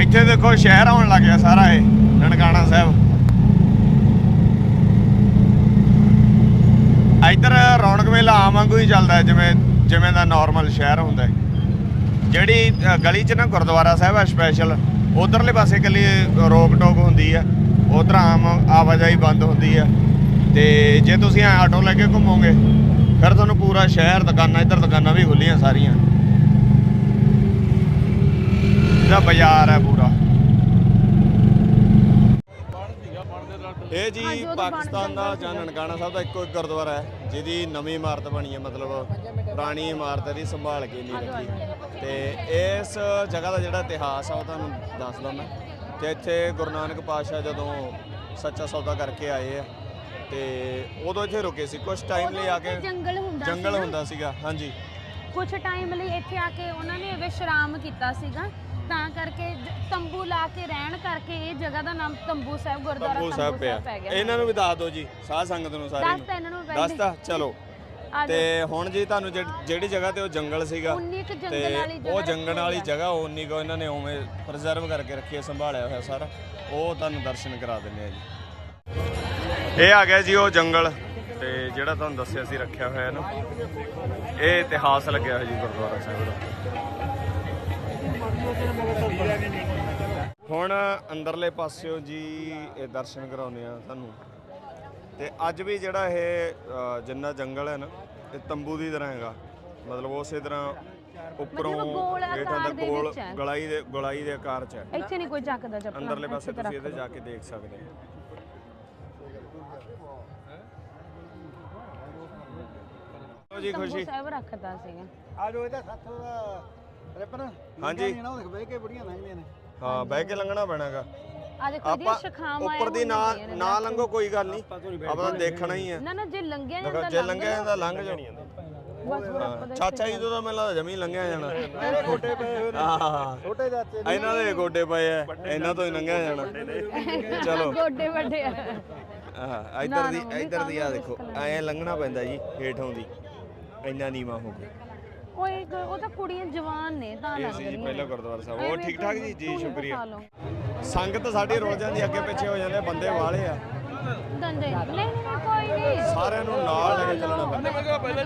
Speaker 1: ਇੱਥੇ ਦੇਖੋ ਸ਼ਹਿਰ ਆਉਣ ਲੱਗ ਗਿਆ ਸਾਰਾ ਇਹ ਨਨਕਾਣਾ ਸਾਹਿਬ। ਇੱਧਰ ਰੌਣਕ ਮੇਲਾ ਆਮ ਵਾਂਗੂ ਹੀ ਚੱਲਦਾ ਜਿਵੇਂ ਜਿਵੇਂ ਦਾ ਨਾਰਮਲ ਸ਼ਹਿਰ ਹੁੰਦਾ ਹੈ। ਜਿਹੜੀ ਗਲੀ 'ਚ ਨਾ ਗੁਰਦੁਆਰਾ ਸਾਹਿਬ ਹੈ ਸਪੈਸ਼ਲ ਉਧਰਲੇ ਪਾਸੇ ਇਕੱਲੀ ਰੋਕ ਟੋਕ ਹੁੰਦੀ ਹੈ ਉਧਰ ਆਮ ਆਵਾਜਾਈ ਬੰਦ ਹੁੰਦੀ ਹੈ ਤੇ ਜੇ ਤੁਸੀਂ ਆਟੋ ਲੈ ਕੇ ਘੁੰਮੋਗੇ ਫਿਰ ਤੁਹਾਨੂੰ ਪੂਰਾ ਸ਼ਹਿਰ ਦੁਕਾਨਾਂ ਇੱਧਰ ਦੁਕਾਨਾਂ ਵੀ ਖੁੱਲੀਆਂ ਸਾਰੀਆਂ ਇਹਦਾ ਬਾਜ਼ਾਰ ਹੈ ਪੂਰਾ ਇਹ ਜੀ ਪਾਕਿਸਤਾਨ ਦਾ ਜਾਂ। ਨਨਕਾਣਾ ਸਾਹਿਬ ਦਾ ਇੱਕੋ ਇੱਕ ਗੁਰਦੁਆਰਾ ਹੈ ਜਿਹਦੀ ਨਵੀਂ ਇਮਾਰਤ ਬਣੀ ਹੈ ਮਤਲਬ ਪੁਰਾਣੀ ਇਮਾਰਤ ਦੀ ਸੰਭਾਲ ਕੇ ਨਹੀਂ ਰੱਖੀ। ਤੇ ਇਸ ਜਗ੍ਹਾ ਦਾ ਜਿਹੜਾ ਇਤਿਹਾਸ ਆ ਉਹ ਤੁਹਾਨੂੰ ਦੱਸਦਾ ਮੈਂ। ਕਿ ਇੱਥੇ ਗੁਰੂ ਨਾਨਕ ਪਾਤਸ਼ਾਹ ਜਦੋਂ ਸੱਚਾ ਸੌਦਾ ਕਰਕੇ ਆਏ ਆ ਤੇ ਉਦੋਂ ਇੱਥੇ ਰੁਕੇ ਸੀ। ਕੁਝ ਟਾਈਮ ਲਈ ਆ ਕੇ
Speaker 2: ਜੰਗਲ ਹੁੰਦਾ ਸੀ
Speaker 1: ਸੀਗਾ ਹਾਂਜੀ।
Speaker 2: ਕੁਝ ਟਾਈਮ ਲਈ ਇੱਥੇ ਆ ਕੇ ਉਹਨਾਂ ਨੇ ਵਿਸ਼ਰਾਮ ਕੀਤਾ ਸੀਗਾ। ਤਾਂ ਕਰਕੇ ਤੰਬੂ ਲਾ ਕੇ ਰਹਿਣ ਕਰਕੇ ਇਹ ਜਗ੍ਹਾ ਦਾ ਨਾਮ ਤੰਬੂ ਸਾਹਿਬ ਗੁਰਦੁਆਰਾ
Speaker 1: ਤੰਬੂ ਸਾਹਿਬ ਪਿਆ। ਇਹਨਾਂ ਨੂੰ ਵੀ ਦੱਸ ਦਿਓ ਜੀ ਸਾਧ ਸੰਗਤ ਨੂੰ
Speaker 2: ਤਾਂ ਇਹਨਾਂ ਨੂੰ।
Speaker 1: ਦੱਸਤਾ ਚਲੋ। ਤੇ ਹੁਣ ਜੀ ਤੁਹਾਨੂੰ ਜਿਹੜੀ- ਜਿਹੜੀ ਜਗ੍ਹਾ ਤੇ ਉਹ ਜੰਗਲ ਸੀਗਾ
Speaker 2: ਉਨੀ ਕੁ ਜੰਗਲ
Speaker 1: ਤੇ
Speaker 2: ਵਾਲੀ ਜਗ੍ਹਾ
Speaker 1: ਉਹ
Speaker 2: ਰੱਖੀ
Speaker 1: ਜੰਗਲ ਵਾਲੀ। ਜਗ੍ਹਾ ਉਨੀ ਕੋ ਇਹਨਾਂ ਨੇ ਉਵੇਂ ਪ੍ਰੀਜ਼ਰਵ ਕਰਕੇ ਰੱਖੀ ਹੈ ਸੰਭਾਲਿਆ ਹੋਇਆ ਸਾਰਾ। ਉਹ ਤੁਹਾਨੂੰ ਦਰਸ਼ਨ ਕਰਾ ਦਿੰਦੇ ਆ ਜੀ। ਇਹ ਆ ਗਿਆ ਜੀ ਉਹ ਜੰਗਲ ਤੇ ਜਿਹੜਾ ਤੁਹਾਨੂੰ ਦੱਸਿਆ ਸੀ ਰੱਖਿਆ ਹੋਇਆ ਨਾ ਇਹ ਇਤਿਹਾਸ ਲੱਗਿਆ ਹੋਇਆ ਜੀ ਗੁਰਦੁਆਰਾ ਸਾਹਿਬ ਦਾ। ਹੁਣ ਅੰਦਰਲੇ ਪਾਸਿਓ ਜੀ ਇਹ ਦਰਸ਼ਨ ਕਰਾਉਂਦੇ ਆ ਤੁਹਾਨੂੰ। ਤੇ ਅੱਜ ਵੀ ਜਿਹੜਾ ਇਹ ਅ, ਜਿੰਨਾ ਜੰਗਲ ਹੈ ਨਾ ਇਹ ਤੰਬੂ ਦੀ ਤਰ੍ਹਾਂ ਹੈਗਾ। ਮਤਲਬ ਉਸੇ ਤਰ੍ਹਾਂ ਉੱਪਰੋਂ
Speaker 2: ਮਤਲਬ ਗੋਲ
Speaker 1: ਹੇਠਾਂ
Speaker 2: ਆਕਾਰ
Speaker 1: ਤੱਕ
Speaker 2: ਦੇ
Speaker 1: ਗੋਲ
Speaker 2: ਵਿੱਚ ਹੈ।
Speaker 1: ਗਲਾਈ ਦੇ ਗਲਾਈ ਦੇ ਆਕਾਰ 'ਚ ਹੈ।
Speaker 2: ਇੱਥੇ ਨਹੀਂ ਕੋਈ ਚੱਕਦਾ ਚੱਪਲਾਂ
Speaker 1: ਅੰਦਰਲੇ ਪਾਸੇ ਤੁਸੀਂ ਇਹਦੇ। ਜਾ ਕੇ ਦੇਖ ਸਕਦੇ ਹੋ। ਲਓ ਜੀ ਖੁਸ਼ੀ।
Speaker 2: ਸਾਹਿਬ ਰੱਖਦਾ ਸੀਗਾ।
Speaker 4: ਆ ਜੋ ਇਹਦਾ ਸਾਥੋਂ ਦਾ ਰਿਪਨ
Speaker 1: ਹਾਂਜੀ।
Speaker 4: ਨਾ ਉਹ ਦੇਖ ਬਹਿ ਕੇ ਬੁੜੀਆਂ ਲੰਘਦੀਆਂ ਨੇ।
Speaker 1: ਹਾਂ ਬਹਿ ਕੇ ਲੰਘਣਾ ਪੈਣਾਗਾ।
Speaker 2: ਆ ਦੇਖੋ ਇਹਦੀਆਂ
Speaker 1: ਆਪਾਂ
Speaker 2: ਸ਼ਖਾਵਾਂ
Speaker 1: ਉੱਪਰ ਦੀ ਨਾ
Speaker 2: ਨੇ
Speaker 1: ਲੰਘੋ ਕੋਈ ਗੱਲ ਨਹੀਂ। ਆਪਾਂ ਦੇਖਣਾ ਹੀ ਹੈ
Speaker 2: ਨਾ ਨਾ ਜੇ ਲੰਘਿਆ ਜਾਂਦਾ
Speaker 1: ਜੇ ਲੰਘਿਆ ਜਾਂਦਾ ਲੰਘ ਜਾਣੀ ਹਾਂ। ਚਾਚਾ ਜੀ ਤੋਂ ਤਾਂ ਮੈਨੂੰ ਲੱਗਦਾ ਜਮੀ ਲੰਘਿਆ ਜਾਣਾ।
Speaker 4: ਛੋਟੇ ਪਏ ਹੋਏ ਨੇ।
Speaker 1: ਹਾਂ।
Speaker 4: ਛੋਟੇ ਚਾਚੇ ਨੇ।
Speaker 1: ਇਹਨਾਂ ਦੇ ਗੋਡੇ ਪਏ ਆ ਇਹਨਾਂ ਤੋਂ ਹੀ ਲੰਘਿਆ ਜਾਣਾ। ਚਲੋ।
Speaker 2: ਗੋਡੇ ਵੱਡੇ ਆ।
Speaker 1: ਆਹ ਇੱਧਰ ਦੀ ਇੱਧਰ ਦੀ ਆ ਦੇਖੋ। ਐ ਲੰਘਣਾ ਪੈਂਦਾ ਜੀ ਹੇਠੋਂ ਦੀ। ਇੰਨਾ ਨੀਵਾ ਹੋ ਗਿਆ।
Speaker 2: ਉਹ ਇੱਕ ਉਹ ਤਾਂ ਕੁੜੀਆਂ ਜਵਾਨ ਨੇ ਤਾਂ ਲੱਗ
Speaker 1: ਜੀ ਪਹਿਲਾ। ਗੁਰਦੁਆਰਾ ਸਾਹਿਬ। ਉਹ ਠੀਕ ਠਾਕ ਜੀ? ਜੀ ਸ਼ੁਕਰੀਆ। ਸੰਗਤ ਸਾਡੀ ਰੁਲ ਜਾਂਦੀ ਅੱਗੇ ਪਿੱਛੇ ਹੋ ਜਾਂਦੇ ਬੰਦੇ ਵਾਲੇ ਆ।
Speaker 2: ਦੰਦੇ। ਨਹੀਂ ਨਹੀਂ ਨਹੀਂ, ਕੋਈ ਨਹੀਂ।
Speaker 1: ਸਾਰਿਆਂ ਨੂੰ ਨਾਲ ਲੈ ਕੇ ਚੱਲਣਾ ਪੈਂਦਾ।
Speaker 3: ਪਹਿਲਾਂ।